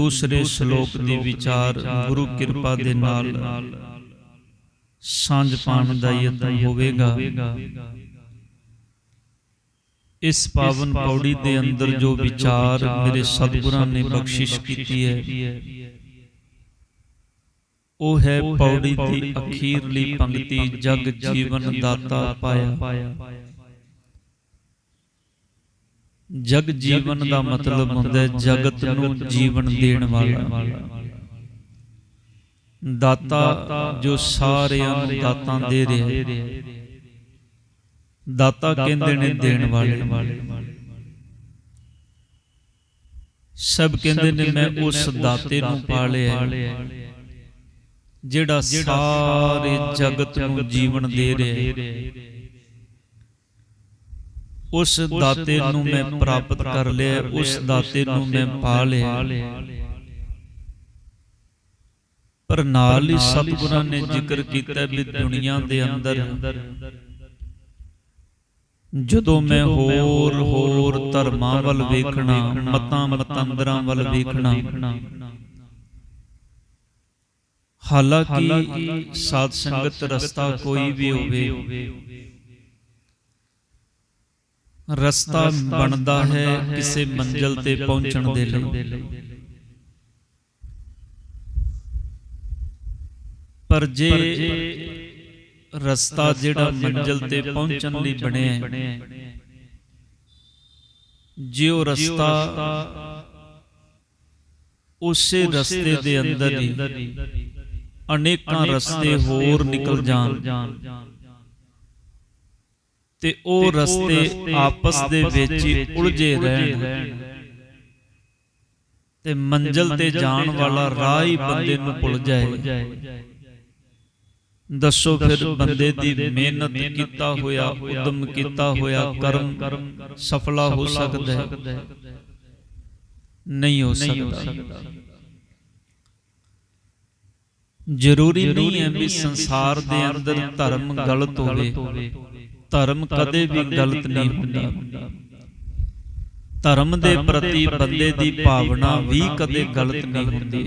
ਦੂਸਰੇ ਸ਼ਲੋਕ ਦੀ ਵਿਚਾਰ ਗੁਰੂ ਕਿਰਪਾ ਦੇ ਨਾਲ ਸਾਂਝ ਪਾਣ ਦਾ ਯਤਨ ਹੋਵੇਗਾ। ਇਸ ਪਾਵਨ ਪੌੜੀ ਦੇ ਅੰਦਰ ਜੋ ਵਿਚਾਰ ਮੇਰੇ ਸਤਿਗੁਰਾਂ ਨੇ ਬਖਸ਼ਿਸ਼ ਕੀਤੀ ਹੈ ਉਹ ਹੈ ਪੌੜੀ ਦੀ ਅਖੀਰਲੀ ਪੰਕਤੀ ਜਗ ਜੀਵਨ ਦਾਤਾ ਪਾਇਆ। ਜਗ ਜੀਵਨ ਦਾ ਮਤਲਬ ਹੁੰਦਾ ਹੈ ਜਗਤ ਨੂੰ ਜੀਵਨ ਦੇਣ ਵਾਲਾ। ਦਾਤਾ ਜੋ ਸਾਰਿਆਂ ਨੂੰ ਦਾਤਾਂ ਦੇ ਰਿਹਾ। ਹੈ ਦਾਤਾ ਕਹਿੰਦੇ ਨੇ ਦੇਣ ਵਾਲੇ। ਸਭ ਕਹਿੰਦੇ ਨੇ ਮੈਂ ਉਸ ਦਾਤੇ ਨੂੰ ਪਾਲਿਆ ਜਿਹੜਾ ਸਾਰੇ ਜਗਤ ਨੂੰ ਜੀਵਨ ਦੇ ਰਿਹਾ ਹੈ। ਉਸ ਦਾਤੇ ਨੂੰ ਮੈਂ ਪ੍ਰਾਪਤ ਕਰ ਲਿਆ ਉਸ ਦਾਤੇ ਨੂੰ ਮੈਂ ਪਾ ਲਿਆ। ਪਰ ਨਾਲ ਹੀ ਸਤਿਗੁਰਾਂ ਨੇ ਜ਼ਿਕਰ ਕੀਤਾ ਵੀ ਦੁਨੀਆ ਦੇ ਅੰਦਰ ਜਦੋਂ ਮੈਂ ਹੋਰ ਹੋਰ ਧਰਮਾਂ ਵੱਲ ਵੇਖਣਾ ਮਤਾਂ ਮਤੰਦਰਾਂ ਵੱਲ ਵੇਖਣਾ। ਹਾਲਾਂਕਿ ਸਾਧ ਸੰਗਤ ਰਸਤਾ ਕੋਈ ਵੀ ਹੋਵੇ ਰਸਤਾ ਬਣਦਾ ਹੈ ਕਿਸੇ ਮੰਜ਼ਲ ਤੇ ਪਹੁੰਚਣ ਦੇ ਲਈ। ਪਰ ਜੇ ਰਸਤਾ ਜਿਹੜਾ ਮੰਜ਼ਲ ਤੇ ਪਹੁੰਚਣ ਲਈ ਬਣਿਆ ਹੈ। ਜੇ ਉਹ ਰਸਤਾ ਉਸੇ ਰਸਤੇ ਦੇ ਅੰਦਰ ਹੀ ਅਨੇਕਾਂ ਰਸਤੇ ਹੋਰ ਨਿਕਲ ਜਾਣ। ਤੇ ਉਹ ਰਸਤੇ ਆਪਸ ਦੇ ਵਿੱਚ ਹੀ ਉਲਝੇ ਰਹਿਣ। ਤੇ ਮੰਜ਼ਲ ਤੇ ਜਾਣ ਵਾਲਾ ਰਾਹ ਹੀ ਬੰਦੇ ਨੂੰ ਭੁੱਲ ਜਾਏ। ਦੱਸੋ ਫਿਰ ਬੰਦੇ ਦੀ ਮਿਹਨਤ ਕੀਤਾ ਹੋਇਆ ਉਦਮ ਕੀਤਾ ਹੋਇਆ ਕਰਮ ਸਫਲਾ ਹੋ ਸਕਦਾ ਹੈ। ਨਹੀਂ ਹੋ ਸਕਦਾ। ਜ਼ਰੂਰੀ ਨਹੀਂ ਹੈ ਵੀ ਸੰਸਾਰ ਦੇ ਅੰਦਰ ਧਰਮ ਗਲਤ ਹੋਵੇ। ਧਰਮ ਕਦੇ ਵੀ ਗਲਤ ਨਹੀਂ ਹੁੰਦਾ। ਧਰਮ ਦੇ ਪ੍ਰਤੀ ਬੰਦੇ ਦੀ ਭਾਵਨਾ ਵੀ ਕਦੇ ਗਲਤ ਨਹੀਂ ਹੁੰਦੀ।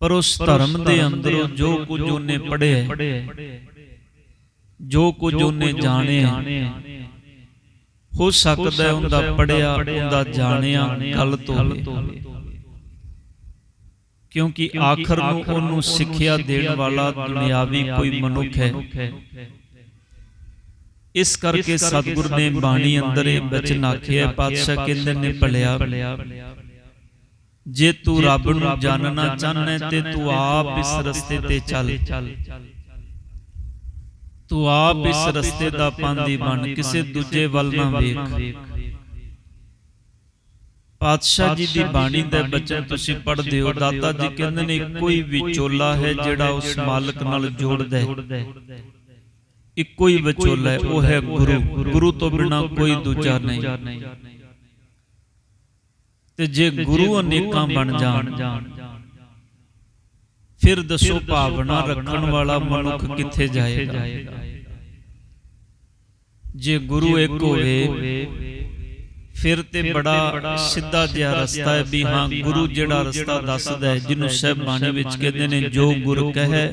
ਪਰ ਉਸ ਧਰਮ ਦੇ ਅੰਦਰੋਂ ਜੋ ਕੁਝ ਉਹਨੇ ਪੜਿਆ ਜੋ ਕੁਝ ਉਹਨੇ ਜਾਣਿਆ ਹੋ ਸਕਦਾ ਉਹਦਾ ਪੜਿਆ ਉਹਦਾ ਜਾਣਿਆ ਗਲਤ ਹੋਵੇ। ਕਿਉਂਕਿ ਆਖਰ ਨੂੰ ਉਹਨੂੰ ਸਿੱਖਿਆ ਦੇਣ ਵਾਲਾ ਦੁਨਿਆਵੀ ਕੋਈ ਮਨੁੱਖ ਹੈ। ਇਸ ਕਰਕੇ ਸਤਿਗੁਰ ਨੇ ਬਾਣੀ ਅੰਦਰ ਇਹ ਬਚਨ ਆਖਿਆ ਪਾਤਸ਼ਾਹ ਕਹਿੰਦੇ ਨੇ ਭਲਿਆ ਜੇ ਤੂੰ ਰੱਬ ਨੂੰ ਜਾਣਨਾ ਚਾਹਨਾ ਤੇ ਤੂੰ ਆਪ ਇਸ ਰਸਤੇ ਤੇ ਚੱਲ। ਤੂੰ ਆਪ ਇਸ ਰਸਤੇ ਦਾ ਪਾਂਦੀ ਬਣ ਕਿਸੇ ਦੂਜੇ ਵੱਲ ਨਾ ਵੇਖ। ਪਾਤਸ਼ਾਹ ਜੀ ਦੀ ਬਾਣੀ ਦੇ ਬਚਨ ਤੁਸੀਂ ਪੜ੍ਹਦੇ ਹੋ ਦਾਤਾ ਜੀ ਕਹਿੰਦੇ ਨੇ ਕੋਈ ਵਿਚੋਲਾ ਹੈ ਜਿਹੜਾ ਉਸ ਮਾਲਕ ਨਾਲ ਜੋੜਦਾ ਹੈ? ਇੱਕੋ ਹੀ ਵਿਚੋਲਾ ਹੈ ਉਹ ਹੈ ਗੁਰੂ। ਗੁਰੂ ਤੋਂ ਬਿਨਾ ਕੋਈ ਦੂਜਾ ਨਹੀਂ। ਤੇ ਜੇ ਗੁਰੂ ਅਨੇਕਾਂ ਬਣ ਜਾਣ ਫਿਰ ਦੱਸੋ ਭਾਵਨਾ ਰੱਖਣ ਵਾਲਾ ਮਨੁੱਖ ਕਿੱਥੇ ਜਾਏਗਾ? ਜੇ ਗੁਰੂ ਇੱਕ ਹੋਵੇ ਫਿਰ ਤੇ ਬੜਾ ਸਿੱਧਾ ਜਿਹਾ ਰਸਤਾ ਹੈ ਵੀ ਹਾਂ ਗੁਰੂ ਜਿਹੜਾ ਰਸਤਾ ਦੱਸਦਾ ਹੈ ਜਿਹਨੂੰ ਸਹਿਬ ਬਾਣੀ ਵਿੱਚ ਕਹਿੰਦੇ ਨੇ ਜੋ ਗੁਰ ਕਹੇ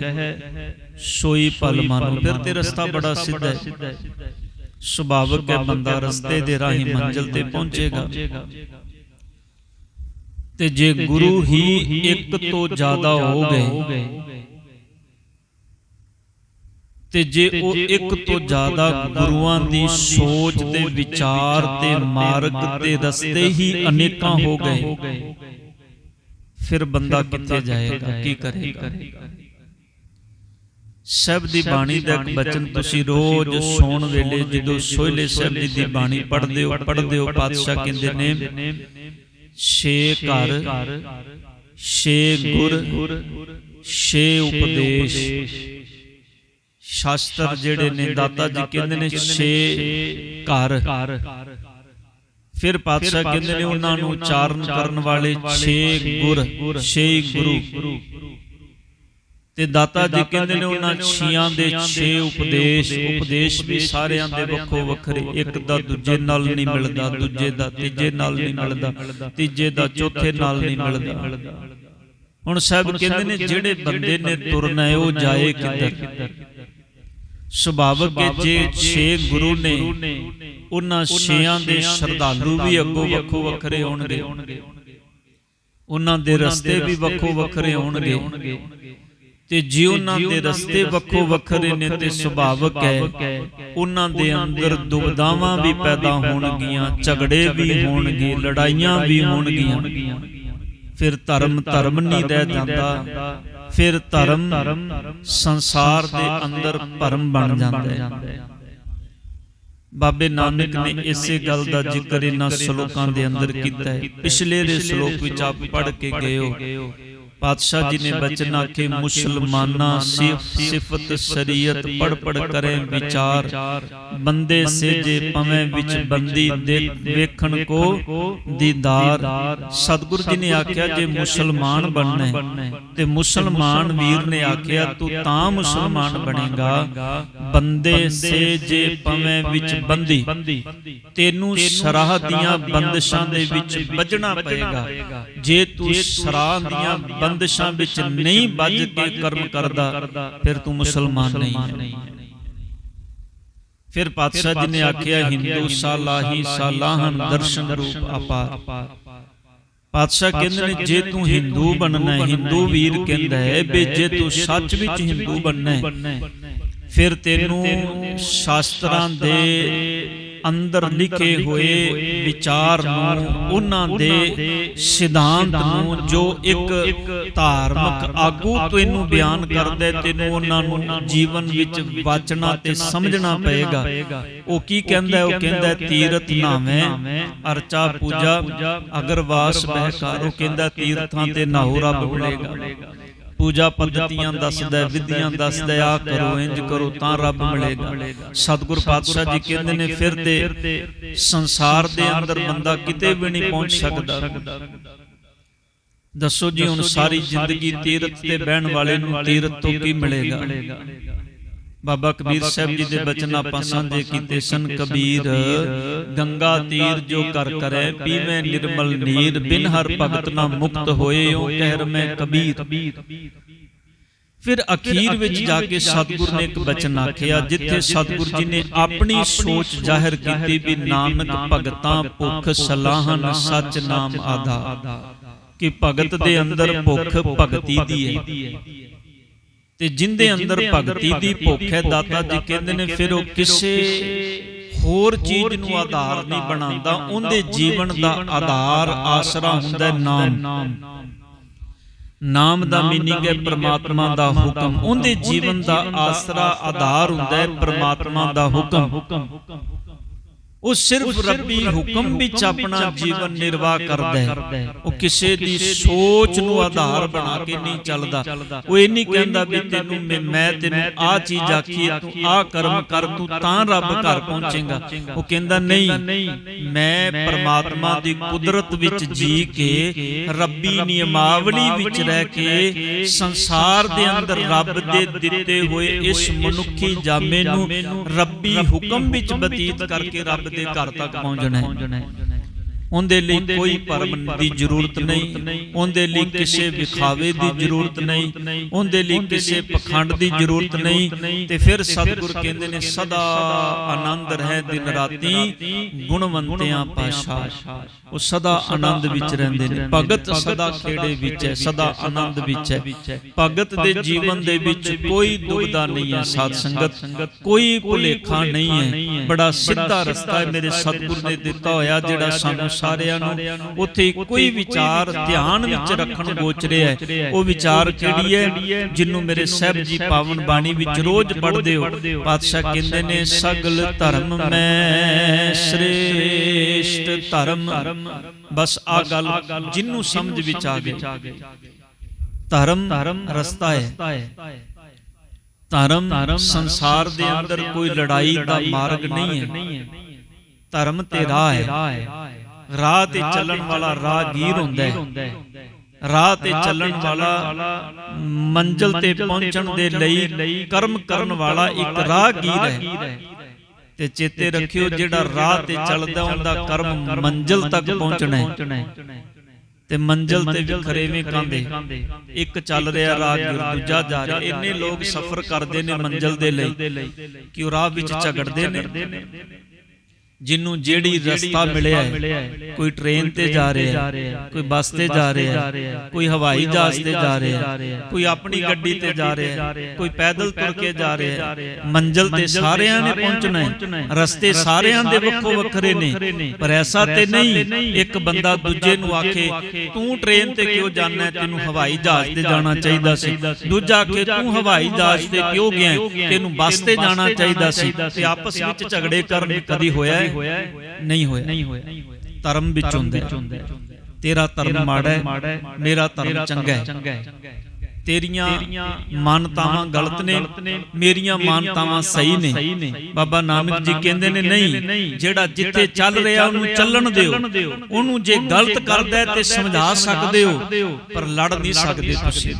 ਸੋਈ ਪਲ ਮੰਨ ਫਿਰ ਤੇ ਰਸਤਾ ਬੜਾ ਸਿੱਧਾ ਹੈ। ਸੁਭਾਵਕ ਹੈ ਬੰਦਾ ਰਸਤੇ ਦੇ ਰਾਹੀਂ ਮੰਜ਼ਲ ਤੇ ਪਹੁੰਚੇਗਾ। ਤੇ ਜੇ ਗੁਰੂ ਹੀ ਇੱਕ ਤੋਂ ਜ਼ਿਆਦਾ ਹੋ ਗਏ ਤੇ ਜੇ ਉਹ ਇੱਕ ਤੋਂ ਜ਼ਿਆਦਾ ਗੁਰੂਆਂ ਦੀ ਸੋਚ ਤੇ ਵਿਚਾਰ ਤੇ ਮਾਰਗ ਤੇ ਰਸਤੇ ਹੀ ਅਨੇਕਾਂ ਹੋ ਗਏ। ਫਿਰ ਬੰਦਾ ਕਿੱਥੇ ਜਾਏਗਾ? ਕੀ ਕਰੇਗਾ? ਸਭ ਦੀ ਬਾਣੀ ਦਾ ਇੱਕ ਬਚਨ ਤੁਸੀਂ ਰੋਜ਼ ਸੌਣ ਵੇਲੇ ਜਦੋਂ ਸੋਹਲੇ ਸਾਹਿਬ ਜੀ ਦੀ ਬਾਣੀ ਪੜ੍ਹਦੇ ਹੋ ਪੜ੍ਹਦੇ ਹੋ ਪਾਤਸ਼ਾਹ ਕਹਿੰਦੇ ਨੇ ਛੇ ਘਰ ਛੇ ਗੁਰ ਛੇ ਉਪਦੇਸ਼। ਸ਼ਾਸਤਰ ਜਿਹੜੇ ਨੇ ਦਾਤਾ ਜੀ ਕਹਿੰਦੇ ਨੇ ਛੇ ਘਰ। ਫਿਰ ਪਾਤਸ਼ਾਹ ਕਹਿੰਦੇ ਨੇ ਉਹਨਾਂ ਨੂੰ ਉਚਾਰਨ ਕਰਨ ਵਾਲੇ ਛੇ ਗੁਰ ਛੇ ਗੁਰੂ। ਤੇ ਦਾਤਾ ਜੀ ਕਹਿੰਦੇ ਨੇ ਉਹਨਾਂ ਛੀਆਂ ਦੇ 6 ਉਪਦੇਸ਼। ਉਪਦੇਸ਼। ਵੀ ਸਾਰਿਆਂ ਦੇ ਵੱਖੋ ਵੱਖਰੇ। ਇੱਕ ਦਾ ਦੂਜੇ ਨਾਲ ਨਹੀਂ ਮਿਲਦਾ ਦੂਜੇ ਦਾ ਤੀਜੇ ਨਾਲ ਨਹੀਂ ਮਿਲਦਾ। ਤੀਜੇ ਦਾ ਚੌਥੇ ਨਾਲ ਨਹੀਂ ਮਿਲਦਾ। ਹੁਣ ਸਾਹਿਬ ਕਹਿੰਦੇ ਨੇ ਜਿਹੜੇ ਬੰਦੇ ਨੇ ਤੁਰਨਾ ਹੈ ਉਹ ਜਾਏ ਕਿੱਧਰ? ਸੁਭਾਵਕ ਜੇ 6 ਗੁਰੂ ਨੇ ਉਹਨਾਂ ਛੇਆਂ ਦੇ ਸ਼ਰਧਾਲੂ ਵੀ ਅੱਗੋਂ ਵੱਖੋ ਵੱਖਰੇ ਹੋਣਗੇ। ਉਹਨਾਂ ਦੇ ਰਸਤੇ ਵੀ ਵੱਖੋ ਵੱਖਰੇ ਹੋਣਗੇ। ਤੇ ਜੇ ਉਹਨਾਂ ਦੇ ਰਸਤੇ ਵੱਖੋ ਵੱਖਰੇ ਨੇ ਤੇ ਸੁਭਾਵਕ ਹੈ। ਉਹਨਾਂ ਦੇ ਅੰਦਰ ਦੁਬਦਾਵਾਂ ਵੀ ਪੈਦਾ ਹੋਣਗੀਆਂ ਝਗੜੇ ਵੀ ਹੋਣਗੇ ਲੜਾਈਆਂ ਵੀ ਹੋਣਗੀਆਂ। ਫਿਰ ਧਰਮ ਧਰਮ ਨਹੀਂ ਰਹਿ ਜਾਂਦਾ। ਫਿਰ ਧਰਮ ਸੰਸਾਰ ਦੇ ਅੰਦਰ ਭਰਮ ਬਣ ਜਾਂਦਾ ਹੈ ਬਾਬੇ ਨਾਨਕ ਨੇ ਇਸੇ ਗੱਲ ਦਾ ਜ਼ਿਕਰ ਇਹਨਾਂ ਸ਼ਲੋਕਾਂ ਦੇ ਅੰਦਰ ਕੀਤਾ ਹੈ। ਪਿਛਲੇ ਦੇ ਸ਼ਲੋਕ ਵਿੱਚ ਆਪ ਪੜ੍ਹ ਕੇ ਗਏ ਹੋ। ਪਾਤਸ਼ਾਹ ਜੀ ਨੇ ਬਚਨ ਆਖੇ ਮੁਸਲਮਾਨਾ ਸਿਫਤ ਸ਼ਰੀਅਤ ਪੜ ਪੜ ਕਰੇ ਵਿਚਾਰ। ਬੰਦੇ ਸੇਜੇ ਪਵੇਂ ਵਿੱਚ ਬੰਦੀ ਦੇ ਵੇਖਣ ਕੋ ਦੀਦਾਰ। ਸਤਿਗੁਰ ਜੀ ਨੇ ਆਖਿਆ ਜੇ ਮੁਸਲਮਾਨ ਬਣਨਾ ਹੈ ਤੇ ਮੁਸਲਮਾਨ ਵੀਰ ਨੇ ਆਖਿਆ ਤੂੰ ਤਾਂ ਮੁਸਲਮਾਨ ਬਣੇਗਾ। ਬੰਦੇ ਸੇਜੇ ਪਵੇਂ ਵਿੱਚ ਬੰਦੀ। ਤੈਨੂੰ ਸ਼ਰਾਹ ਦੀਆਂ ਬੰਦਸ਼ਾਂ ਦੇ ਵਿੱਚ ਵੱਜਣਾ ਪਏਗਾ। ਜੇ ਤੂੰ ਸ਼ਰਾਹ ਦੀਆਂ ਬੰਦਸ਼ਾਂ ਵਿੱਚ ਨਹੀਂ ਵੱਜ ਕੇ ਕਰਮ ਕਰਦਾ ਫਿਰ ਤੂੰ ਮੁਸਲਮਾਨ ਨਹੀਂ ਹੈ। ਫਿਰ ਪਾਤਸ਼ਾਹ ਜੀ ਨੇ ਆਖਿਆ ਹਿੰਦੂ ਸਾਲਾਹੀ ਸਾਲਾਹਨ ਦਰਸ਼ਨ ਰੂਪ ਅਪਾਰ। ਪਾਤਸ਼ਾਹ ਕਹਿੰਦੇ ਨੇ ਜੇ ਤੂੰ ਹਿੰਦੂ ਬਣਨਾ ਹੈ ਹਿੰਦੂ ਵੀਰ ਕਹਿੰਦਾ ਹੈ ਵੀ ਜੇ ਤੂੰ ਸੱਚ ਵਿੱਚ ਹਿੰਦੂ ਬਣਨਾ ਹੈ ਫਿਰ ਤੈਨੂੰ ਸ਼ਾਸਤਰਾਂ ਦੇ ਅੰਦਰ ਲਿਖੇ ਹੋਏ ਵਿਚਾਰ ਨੂੰ ਉਹਨਾਂ ਦੇ ਸਿਧਾਂਤ ਨੂੰ ਜੋ ਇੱਕ ਧਾਰਮਿਕ ਆਗੂ ਤੈਨੂੰ ਬਿਆਨ ਕਰਦਾ ਤੈਨੂੰ ਉਹਨਾਂ ਨੂੰ ਜੀਵਨ ਵਿੱਚ ਵਾਚਣਾ ਤੇ ਸਮਝਣਾ ਪਏਗਾ। ਉਹ ਕੀ ਕਹਿੰਦਾ ਉਹ ਕਹਿੰਦਾ ਤੀਰਥ ਨਾਵੇਂ ਅਰਚਾ ਪੂਜਾ ਅਗਰਵਾਸ ਬਹਿਕਾਰੋ ਕਹਿੰਦਾ ਤੀਰਥਾਂ ਤੇ ਨਾਹੋ ਰੱਬ ਮਿਲੇਗਾ ਪੂਜਾ ਪद्धਤੀਆਂ ਦੱਸਦਾ, ਵਿਧੀਆਂ ਦੱਸਦਾ ਆ ਕਰੋ, ਇੰਜ ਕਰੋ, ਤਾਂ ਰੱਬ ਮਿਲੇਗਾ। ਸਤਿਗੁਰ ਪਾਤਸ਼ਾਹ ਜੀ ਕਹਿੰਦੇ ਨੇ, ਫਿਰ ਤੇ ਸੰਸਾਰ ਦੇ ਅੰਦਰ ਬੰਦਾ ਕਿਤੇ ਵੀ ਨਹੀਂ ਪਹੁੰਚ ਸਕਦਾ। ਦੱਸੋ ਜੀ, ਹੁਣ ਸਾਰੀ ਜ਼ਿੰਦਗੀ ਤੀਰਥ ਤੇ ਬਹਿਣ ਵਾਲੇ ਨੂੰ ਤੀਰਥ ਤੋਂ ਕੀ ਮਿਲੇਗਾ? ਬਾਬਾ ਕਬੀਰ ਸਾਹਿਬ ਜੀ ਦੇ ਬਚਨ ਆਪਾਂ ਸਾਂਝੇ ਕੀਤੇ ਸਨ ਕਬੀਰ। ਗੰਗਾ ਤੀਰ ਜੋ ਕਰ ਕਰੈ ਪੀਵੇਂ ਨਿਰਮਲ ਨੀਰ ਬਿਨ ਹਰ ਭਗਤ ਨਾ ਮੁਕਤ ਹੋਏ ਓ ਕਹਿਰ ਮੈਂ ਕਬੀਰ। ਫਿਰ ਅਖੀਰ ਵਿੱਚ ਜਾ ਕੇ ਸਤਿਗੁਰ ਨੇ ਇੱਕ ਬਚਨ ਆਖਿਆ ਜਿੱਥੇ ਸਤਿਗੁਰ ਜੀ ਨੇ ਆਪਣੀ ਸੋਚ ਜ਼ਾਹਿਰ ਕੀਤੀ ਵੀ ਨਾਨਕ ਭਗਤਾਂ ਭੁੱਖ ਸਲਾਹਨ ਸੱਚ ਨਾਮ ਆਦਾ ਕਿ ਭਗਤ ਦੇ ਅੰਦਰ ਭੁੱਖ ਭਗਤੀ ਦੀ ਹੈ ਤੇ ਜਿੰਦੇ ਅੰਦਰ ਭਗਤੀ ਦੀ ਭੁੱਖ ਹੈ ਦਾਤਾ ਜੀ ਕਹਿੰਦੇ ਨੇ ਫਿਰ ਉਹ ਕਿਸੇ ਹੋਰ ਚੀਜ਼ ਨੂੰ ਆਧਾਰ ਨਹੀਂ ਬਣਾਉਂਦਾ ਉਹਦੇ ਜੀਵਨ ਦਾ ਆਧਾਰ ਆਸਰਾ ਹੁੰਦਾ ਨਾਮ। ਨਾਮ। ਦਾ ਮੀਨਿੰਗ ਹੈ ਪ੍ਰਮਾਤਮਾ ਦਾ ਹੁਕਮ। ਉਹਦੇ ਜੀਵਨ ਦਾ ਆਸਰਾ ਆਧਾਰ ਹੁੰਦਾ ਹੈ ਪ੍ਰਮਾਤਮਾ ਦਾ ਹੁਕਮ। ਉਹ ਸਿਰਫ ਰੱਬੀ ਹੁਕਮ ਵਿੱਚ ਆਪਣਾ ਜੀਵਨ ਨਿਰਵਾਹ ਕਰਦਾ ਹੈ। ਉਹ ਕਿਸੇ ਦੀ ਸੋਚ ਨੂੰ ਆਧਾਰ ਬਣਾ ਕੇ ਨਹੀਂ ਚੱਲਦਾ। ਉਹ ਇਹ ਨਹੀਂ ਕਹਿੰਦਾ ਵੀ ਤੈਨੂੰ ਮੈਂ ਤੈਨੂੰ ਆਹ ਚੀਜ਼ ਆਖੀ ਤੂੰ ਆਹ ਕਰਮ ਕਰ ਤੂੰ ਤਾਂ ਰੱਬ ਘਰ ਪਹੁੰਚੇਗਾ। ਉਹ ਕਹਿੰਦਾ ਨਹੀਂ ਮੈਂ ਪਰਮਾਤਮਾ ਦੀ ਕੁਦਰਤ ਵਿੱਚ ਜੀ ਕੇ ਰੱਬੀ ਨਿਯਮਾਵਲੀ ਵਿੱਚ ਰਹਿ ਕੇ ਸੰਸਾਰ ਦੇ ਅੰਦਰ ਰੱਬ ਦੇ ਦਿੱਤੇ ਹੋਏ ਇਸ ਮਨੁੱਖੀ ਜਾਮੇ ਨੂੰ ਰੱਬੀ ਹੁਕਮ ਵਿੱਚ ਬਤੀਤ ਕਰਕੇ ਰੱਬ ਦੇ ਘਰ ਤੱਕ ਪਹੁੰਚਣਾ ਹੈ। ਉਹਦੇ ਲਈ ਕੋਈ ਭਰਮ ਦੀ ਜ਼ਰੂਰਤ ਨਹੀਂ ਉਹਦੇ ਲਈ ਕਿਸੇ ਵਿਖਾਵੇ ਦੀ ਜ਼ਰੂਰਤ ਨਹੀਂ ਉਹਦੇ ਲਈ ਕਿਸੇ ਪਖੰਡ ਦੀ ਜ਼ਰੂਰਤ ਨਹੀਂ ਤੇ ਫਿਰ ਸਤਿਗੁਰ ਕਹਿੰਦੇ ਨੇ ਸਦਾ ਆਨੰਦ ਰਹੇ ਦਿਨ ਰਾਤੀ ਗੁਣਵੰਤਿਆਂ ਪਾਸ਼ਾ। ਉਹ ਸਦਾ ਆਨੰਦ ਵਿੱਚ ਰਹਿੰਦੇ ਨੇ। ਭਗਤ ਸਦਾ ਖੇੜੇ ਵਿੱਚ ਹੈ? ਸਦਾ ਆਨੰਦ ਵਿੱਚ ਹੈ। ਭਗਤ ਦੇ ਜੀਵਨ ਦੇ ਵਿੱਚ ਕੋਈ ਦੁਬਦਾ ਨਹੀਂ ਹੈ ਸਾਧ ਸੰਗਤ ਕੋਈ ਭੁਲੇਖਾ ਨਹੀਂ ਹੈ। ਬੜਾ ਸਿੱਧਾ ਰਸਤਾ ਹੈ ਮੇਰੇ ਸਤਿਗੁਰ ਨੇ ਦਿੱਤਾ ਹੋਇਆ ਜਿਹੜਾ ਸਾਨੂੰ ਸਾਰਿਆਂ ਨੂੰ ਉੱਥੇ ਕੋਈ ਵਿਚਾਰ ਧਿਆਨ ਵਿੱਚ ਰੱਖਣ ਗੋਚਰਿਆ ਹੈ। ਉਹ ਵਿਚਾਰ ਕਿਹੜੀ ਹੈ? ਜਿੰਨੂੰ ਮੇਰੇ ਸਹਿਬ ਜੀ ਪਾਵਨ ਬਾਣੀ ਵਿੱਚ ਰੋਜ਼ ਪੜ੍ਹਦੇ ਹੋ। ਪਾਤਸ਼ਾਹ ਕਹਿੰਦੇ ਨੇ ਸਗਲ ਧਰਮ ਮੈਂ ਸ੍ਰੇਸ਼ਟ ਧਰਮ ਬਸ ਆ ਗੱਲ ਜਿੰਨੂੰ ਸਮਝ ਵਿੱਚ ਆ ਗਈ। ਧਰਮ ਰਸਤਾ ਹੈ। ਧਰਮ ਸੰਸਾਰ ਦੇ ਅੰਦਰ ਕੋਈ ਲੜਾਈ ਦਾ ਮਾਰਗ ਨਹੀਂ ਹੈ। ਧਰਮ ਤੇ ਰਾਹ ਹੈ। ਰਾਹ ਤੇ ਚੱਲਣ ਵਾਲਾ ਰਾਹਗੀਰ ਹੁੰਦਾ ਹੈ। ਰਾਹ ਤੇ ਚੱਲਣ ਵਾਲਾ ਮੰਜ਼ਲ ਤੇ ਪਹੁੰਚਣ ਦੇ ਲਈ ਕਰਮ ਕਰਨ ਵਾਲਾ ਇੱਕ ਰਾਹਗੀਰ ਹੈ। ਤੇ ਚੇਤੇ ਰੱਖਿਓ ਜਿਹੜਾ ਰਾਹ ਤੇ ਚੱਲਦਾ ਉਹਦਾ ਕਰਮ ਮੰਜ਼ਲ ਤੱਕ ਪਹੁੰਚਣਾ ਹੈ। ਤੇ ਮੰਜ਼ਲ ਤੇ ਵੀ ਖਰੇਵੇਂ ਕਾਂਦੇ ਇੱਕ ਚੱਲ ਰਿਹਾ ਰਾਹਗੀਰ ਦੂਜਾ ਜਾ ਰਿਹਾ। ਇੰਨੇ ਲੋਕ ਸਫ਼ਰ ਕਰਦੇ ਨੇ ਮੰਜ਼ਲ ਦੇ ਲਈ ਕਿ ਉਹ ਰਾਹ ਵਿੱਚ ਝਗੜਦੇ ਨੇ। ਜਿੰਨੂੰ ਜਿਹੜੀ ਰਸਤਾ ਮਿਲਿਆ ਹੈ ਕੋਈ ਟ੍ਰੇਨ ਤੇ ਜਾ ਰਿਹਾ ਹੈ ਕੋਈ ਬੱਸ ਤੇ ਜਾ ਰਿਹਾ ਹੈ ਕੋਈ ਹਵਾਈ ਜਹਾਜ਼ ਤੇ ਜਾ ਰਿਹਾ ਹੈ ਕੋਈ ਆਪਣੀ ਗੱਡੀ ਤੇ ਜਾ ਰਿਹਾ ਹੈ ਕੋਈ ਪੈਦਲ ਤੁਰ ਕੇ ਜਾ ਰਿਹਾ ਹੈ ਮੰਜ਼ਲ ਤੇ ਸਾਰਿਆਂ ਨੇ ਪਹੁੰਚਣਾ ਹੈ ਰਸਤੇ ਸਾਰਿਆਂ ਦੇ ਵੱਖੋ ਵੱਖਰੇ ਨੇ ਪਰ ਐਸਾ ਤੇ ਨਹੀਂ ਇੱਕ ਬੰਦਾ ਦੂਜੇ ਨੂੰ ਆਖੇ ਤੂੰ ਟ੍ਰੇਨ ਤੇ ਕਿਉਂ ਜਾਣਾ ਤੈਨੂੰ ਹਵਾਈ ਜਹਾਜ਼ ਤੇ ਜਾਣਾ ਚਾਹੀਦਾ ਸੀ ਦੂਜਾ ਆਖੇ ਤੂੰ ਹਵਾਈ ਜਹਾਜ਼ ਤੇ ਕਿਉਂ ਗਿਆ ਤੈਨੂੰ ਬੱਸ ਤੇ ਜਾਣਾ ਚਾਹੀਦਾ ਸੀ ਤੇ ਆਪਸ ਵਿੱਚ ਝਗੜੇ ਕਰਨ ਕਦੀ ਹੋਇਆ ਹੈ ਨਹੀਂ ਹੋਇਆ। ਨਹੀਂ ਹੋਇਆ। ਧਰਮ ਵਿੱਚ ਹੁੰਦਾ ਹੈ। ਤੇਰਾ ਧਰਮ ਮਾੜਾ ਹੈ ਮੇਰਾ ਧਰਮ ਚੰਗਾ ਹੈ। ਤੇਰੀਆਂ ਮਾਨਤਾਵਾਂ ਗਲਤ ਨੇ ਮੇਰੀਆਂ ਮਾਨਤਾਵਾਂ ਸਹੀ ਨੇ। ਬਾਬਾ ਨਾਨਕ ਜੀ ਕਹਿੰਦੇ ਨੇ ਨਹੀਂ ਜਿਹੜਾ ਜਿੱਥੇ ਚੱਲ ਰਿਹਾ ਉਹਨੂੰ ਚੱਲਣ ਦਿਓ। ਉਹਨੂੰ ਜੇ ਗਲਤ ਕਰਦਾ ਤੇ ਸਮਝਾ ਸਕਦੇ ਹੋ ਪਰ ਲੜ ਨਹੀਂ ਸਕਦੇ ਤੁਸੀਂ।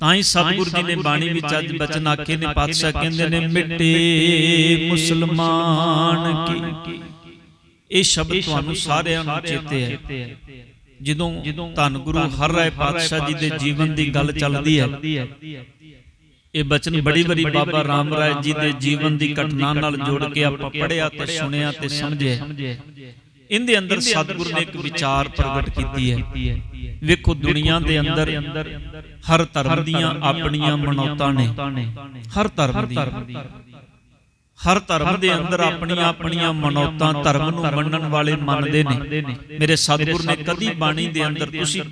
ਤਾਂ ਹੀ ਸਤਿਗੁਰੂ ਜੀ ਨੇ ਬਾਣੀ ਵਿੱਚ ਅੱਜ ਬਚਨ ਆਖੇ ਨੇ ਪਾਤਸ਼ਾਹ ਕਹਿੰਦੇ ਨੇ ਮਿੱਟੇ ਮੁਸਲਮਾਨ ਕੀ। ਇਹ ਸ਼ਬਦ ਤੁਹਾਨੂੰ ਸਾਰਿਆਂ ਨੂੰ ਚੇਤੇ ਹੈ। ਜਦੋਂ ਧੰਨ ਗੁਰੂ ਹਰ ਰਾਏ ਪਾਤਸ਼ਾਹ ਜੀ ਦੇ ਜੀਵਨ ਦੀ ਗੱਲ ਚੱਲਦੀ ਹੈ। ਇਹ ਬਚਨ ਬੜੀ ਬੜੀ ਬਾਬਾ ਰਾਮ ਰਾਏ ਜੀ ਦੇ ਜੀਵਨ ਦੀ ਘਟਨਾ ਨਾਲ ਜੋੜ ਕੇ ਆਪਾਂ ਪੜਿਆ ਤੇ ਸੁਣਿਆ ਤੇ ਸਮਝਿਆ ਇਹਦੇ ਅੰਦਰ ਸਤਿਗੁਰੂ ਨੇ ਇੱਕ ਵਿਚਾਰ ਪ੍ਰਗਟ ਕੀਤੀ ਹੈ। ਵੇਖੋ ਦੁਨੀਆ ਦੇ ਅੰਦਰ ਹਰ ਧਰਮ ਦੀਆਂ ਆਪਣੀਆਂ ਮਨੌਤਾਂ ਨੇ। ਹਰ ਧਰਮ ਦੀ। ਹਰ ਧਰਮ ਦੇ ਅੰਦਰ ਆਪਣੀਆਂ ਆਪਣੀਆਂ ਮਨੌਤਾਂ ਧਰਮ ਨੂੰ ਮੰਨਣ ਵਾਲੇ ਮੰਨਦੇ ਨੇ। ਮੇਰੇ ਸਤਿਗੁਰ ਨੇ ਕਦੀ ਬਾਣੀ ਦੇ ਅੰਦਰ ਤੁਸੀਂ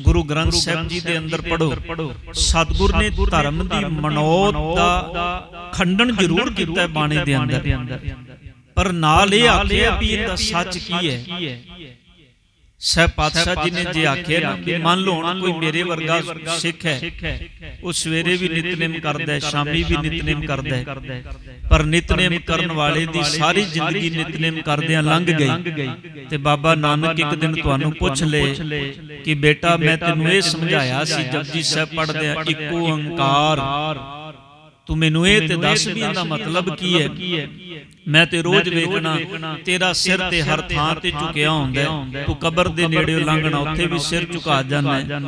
ਗੁਰੂ ਗ੍ਰੰਥ ਸਾਹਿਬ ਜੀ ਦੇ ਅੰਦਰ ਪੜੋ ਸਤਿਗੁਰ ਨੇ ਧਰਮ ਦੀ ਮਨੌਤ ਦਾ ਖੰਡਨ ਜ਼ਰੂਰ ਕੀਤਾ ਬਾਣੀ ਦੇ ਅੰਦਰ। ਪਰ ਨਾਲ ਇਹ ਆਖਿਆ ਵੀ ਇਹਦਾ ਸੱਚ ਕੀ ਹੈ? ਸਹਿ ਪਾਤਸ਼ਾਹ ਜੀ ਨੇ ਜੇ ਆਖਿਆ ਨਾ ਵੀ ਮੰਨ ਲਓ ਹੁਣ ਕੋਈ ਮੇਰੇ ਵਰਗਾ ਸਿੱਖ ਹੈ ਉਹ ਸਵੇਰੇ ਵੀ ਨਿਤਨੇਮ ਕਰਦਾ ਹੈ ਸ਼ਾਮੀ ਵੀ ਨਿਤਨੇਮ ਕਰਦਾ ਹੈ। ਪਰ ਨਿਤਨੇਮ ਕਰਨ ਵਾਲੇ ਦੀ ਸਾਰੀ ਜ਼ਿੰਦਗੀ ਨਿਤਨੇਮ ਕਰਦਿਆਂ ਲੰਘ ਗਈ। ਤੇ ਬਾਬਾ ਨਾਨਕ ਇੱਕ ਦਿਨ ਤੁਹਾਨੂੰ ਪੁੱਛ ਲੇ ਕਿ ਬੇਟਾ ਮੈਂ ਤੈਨੂੰ ਇਹ ਸਮਝਾਇਆ ਸੀ ਜਪਜੀ ਸਾਹਿਬ ਪੜ੍ਹਦਿਆਂ ਇੱਕੋ ਓੰਕਾਰ ਤੂੰ ਮੈਨੂੰ ਇਹ ਤੇ ਦੱਸ ਵੀ ਇਹਦਾ ਮਤਲਬ ਕੀ ਹੈ? ਮੈਂ ਤੇ ਰੋਜ਼ ਵੇਖਣਾ ਤੇਰਾ ਸਿਰ ਤੇ ਹਰ ਥਾਂ ਤੇ ਝੁਕਿਆ ਹੁੰਦਾ ਤੂੰ ਕਬਰ ਦੇ ਨੇੜੇ ਲੰਘਣਾ ਉੱਥੇ ਵੀ ਸਿਰ ਝੁਕਾ ਜਾਂਦਾ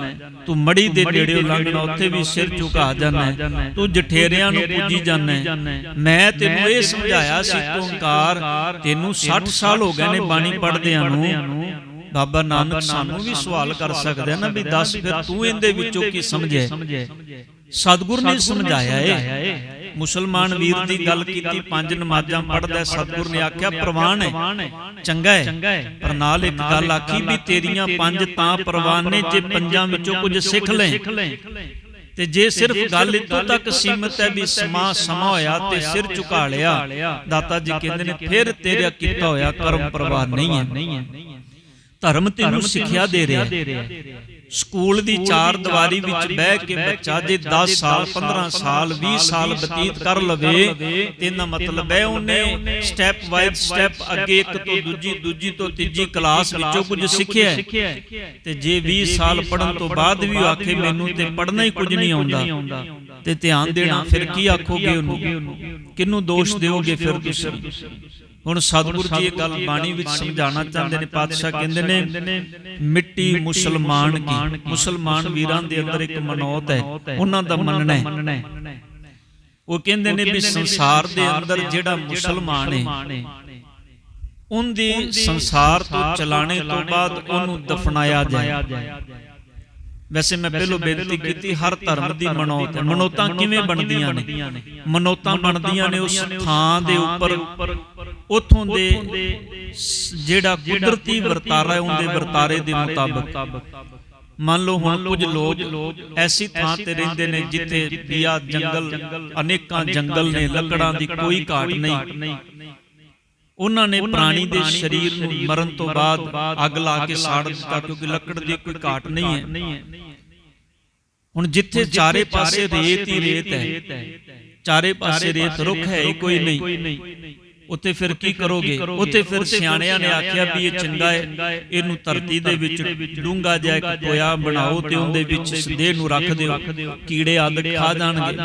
ਤੂੰ ਮੜੀ ਦੇ ਨੇੜੇ ਲੰਘਣਾ ਉੱਥੇ ਵੀ ਸਿਰ ਝੁਕਾ ਜਾਂਦਾ ਤੂੰ ਜਠੇਰਿਆਂ ਨੂੰ ਪੂਜੀ ਜਾਂਦਾ ਮੈਂ ਤੈਨੂੰ ਇਹ ਸਮਝਾਇਆ ਸੀ ਓੰਕਾਰ ਤੈਨੂੰ 60 ਸਾਲ ਹੋ ਗਏ ਨੇ ਬਾਣੀ ਪੜ੍ਹਦਿਆਂ ਨੂੰ। ਬਾਬਾ ਨਾਨਕ ਸਾਨੂੰ ਵੀ ਸਵਾਲ ਕਰ ਸਕਦਾ ਨਾ ਵੀ ਦੱਸ ਫਿਰ ਤੂੰ ਇਹਦੇ ਵਿੱਚੋਂ ਕੀ ਸਮਝਿਆ ਸਤਿਗੁਰ ਨੇ ਸਮਝਾਇਆ ਏ। ਮੁਸਲਮਾਨ ਵੀਰ ਦੀ ਗੱਲ ਕੀਤੀ ਪੰਜ ਨਮਾਜ਼ਾਂ ਪੜ੍ਹਦਾ ਸਤਿਗੁਰ ਨੇ ਆਖਿਆ ਪ੍ਰਵਾਨ ਹੈ ਚੰਗਾ ਹੈ ਪਰ ਨਾਲ ਇੱਕ ਗੱਲ ਆਖੀ ਵੀ ਤੇਰੀਆਂ ਪੰਜ ਤਾਂ ਪ੍ਰਵਾਨ ਨੇ ਜੇ ਪੰਜਾਂ ਵਿੱਚੋਂ ਕੁਝ ਸਿੱਖ ਲੈ ਤੇ ਜੇ ਸਿਰਫ ਗੱਲ ਇਤੋਂ ਤੱਕ ਸੀਮਤ ਹੈ ਵੀ ਸਮਾਂ ਸਮਾਂ ਹੋਇਆ ਤੇ ਸਿਰ ਝੁਕਾ ਲਿਆ। ਦਾਤਾ ਜੀ ਕਹਿੰਦੇ ਨੇ ਫਿਰ ਤੇਰਾ ਕੀਤਾ ਹੋਇਆ ਕਰਮ ਪ੍ਰਵਾਨ ਨਹੀਂ ਹੈ। ਧਰਮ ਤੈਨੂੰ ਸਿੱਖਿਆ ਦੇ ਰਿਹਾ। ਸਕੂਲ ਦੀ ਚਾਰ ਦੀਵਾਰੀ ਵਿੱਚ ਬਹਿ ਕੇ ਬੱਚਾ ਜੇ 10 ਸਾਲ 15 ਸਾਲ 20 ਸਾਲ ਬਤੀਤ ਕਰ ਲਵੇ ਤੇ ਇਹਦਾ ਮਤਲਬ ਹੈ ਉਹਨੇ ਸਟੈਪ ਵਾਈਜ਼ ਸਟੈਪ ਅੱਗੇ ਇੱਕ ਤੋਂ ਦੂਜੀ ਦੂਜੀ ਤੋਂ ਤੀਜੀ ਕਲਾਸ ਵਿੱਚੋਂ ਕੁਝ ਸਿੱਖਿਆ ਤੇ ਜੇ 20 ਸਾਲ ਪੜਨ ਤੋਂ ਬਾਅਦ ਵੀ ਆਖੇ ਮੈਨੂੰ ਤੇ ਪੜਨਾ ਹੀ ਕੁਝ ਨਹੀਂ ਆਉਂਦਾ। ਤੇ ਧਿਆਨ ਦੇਣਾ ਫਿਰ ਕੀ ਆਖੋਗੇ ਉਹਨੂੰ? ਕਿਹਨੂੰ ਦੋਸ਼ ਦਿਓਗੇ ਫਿਰ ਤੁਸੀਂ? ਹੁਣ ਸਤਿਗੁਰੂ ਜੀ ਇਹ ਗੱਲ ਬਾਣੀ ਵਿੱਚ ਸਮਝਾਉਣਾ ਚਾਹੁੰਦੇ ਨੇ, ਪਾਤਸ਼ਾਹ ਕਹਿੰਦੇ ਨੇ, ਮਿੱਟੀ ਮੁਸਲਮਾਨ ਕੀ? ਮੁਸਲਮਾਨ ਵੀਰਾਂ ਦੇ ਅੰਦਰ ਇੱਕ ਮਨੋਤ ਹੈ, ਉਹਨਾਂ ਦਾ ਮੰਨਣਾ ਹੈ। ਉਹ ਕਹਿੰਦੇ ਨੇ ਵੀ ਸੰਸਾਰ ਦੇ ਅੰਦਰ ਜਿਹੜਾ ਮੁਸਲਮਾਨ ਹੈ, ਉਹਦੀ ਸੰਸਾਰ ਤੋਂ ਚਲਾਣੇ ਤੋਂ ਬਾਅਦ ਉਹਨੂੰ ਦਫਨਾਇਆ ਜਾਏ। ਵੈਸੇ ਮੈਂ ਪਹਿਲਾਂ ਬੇਨਤੀ ਕੀਤੀ, ਹਰ ਧਰਮ ਦੀ ਮਨੋਤ ਮਨੋਤਾਂ ਕਿਵੇਂ ਬਣਦੀਆਂ ਨੇ? ਮਨੋਤਾਂ ਬਣਦੀਆਂ ਨੇ ਉਸ ਥਾਂ ਦੇ ਉੱਪਰ ਉਥੋਂ ਦੇ ਜਿਹੜਾ ਕੁਦਰਤੀ ਵਰਤਾਰਾ ਹੈ ਉਹਦੇ ਵਰਤਾਰੇ ਦੇ ਮੁਤਾਬਕ। ਮੰਨ ਲਓ ਹੁਣ ਕੁਝ ਲੋਕ ਐਸੀ ਥਾਂ ਤੇ ਰਹਿੰਦੇ ਨੇ ਜਿੱਥੇ ਬਿਆ ਜੰਗਲ ਅਨੇਕਾਂ ਜੰਗਲ ਨੇ ਲੱਕੜਾਂ ਦੀ ਕੋਈ ਘਾਟ ਨਹੀਂ। ਉਹਨਾਂ ਨੇ ਪ੍ਰਾਣੀ ਦੇ ਸਰੀਰ ਨੂੰ ਮਰਨ ਤੋਂ ਬਾਅਦ ਅੱਗ ਲਾ ਕੇ ਸਾੜ ਦਿੱਤਾ ਕਿਉਂਕਿ ਲੱਕੜ ਦੀ ਕੋਈ ਘਾਟ ਨਹੀਂ ਹੈ। ਹੁਣ ਜਿੱਥੇ ਚਾਰੇ ਪਾਸੇ ਰੇਤ ਹੀ ਰੇਤ ਹੈ ਚਾਰੇ ਪਾਸੇ ਰੇਤ ਰੁੱਖ ਹੀ ਕੋਈ ਨਹੀਂ। ਉੱਥੇ ਫਿਰ ਕੀ ਕਰੋਗੇ? ਉੱਥੇ ਫਿਰ ਸਿਆਣਿਆਂ ਨੇ ਆਖਿਆ ਵੀ ਇਹ ਚੰਗਾ ਹੈ। ਇਹਨੂੰ ਧਰਤੀ ਦੇ ਵਿੱਚ ਡੂੰਗਾ ਜਿਹਾ ਇੱਕ ਕੋਇਆ ਬਣਾਓ ਤੇ ਉਹਦੇ ਵਿੱਚ ਇਸ ਦੇਹ ਨੂੰ ਰੱਖ ਦਿਓ ਕੀੜੇ ਆਦਿ ਖਾ ਜਾਣਗੇ।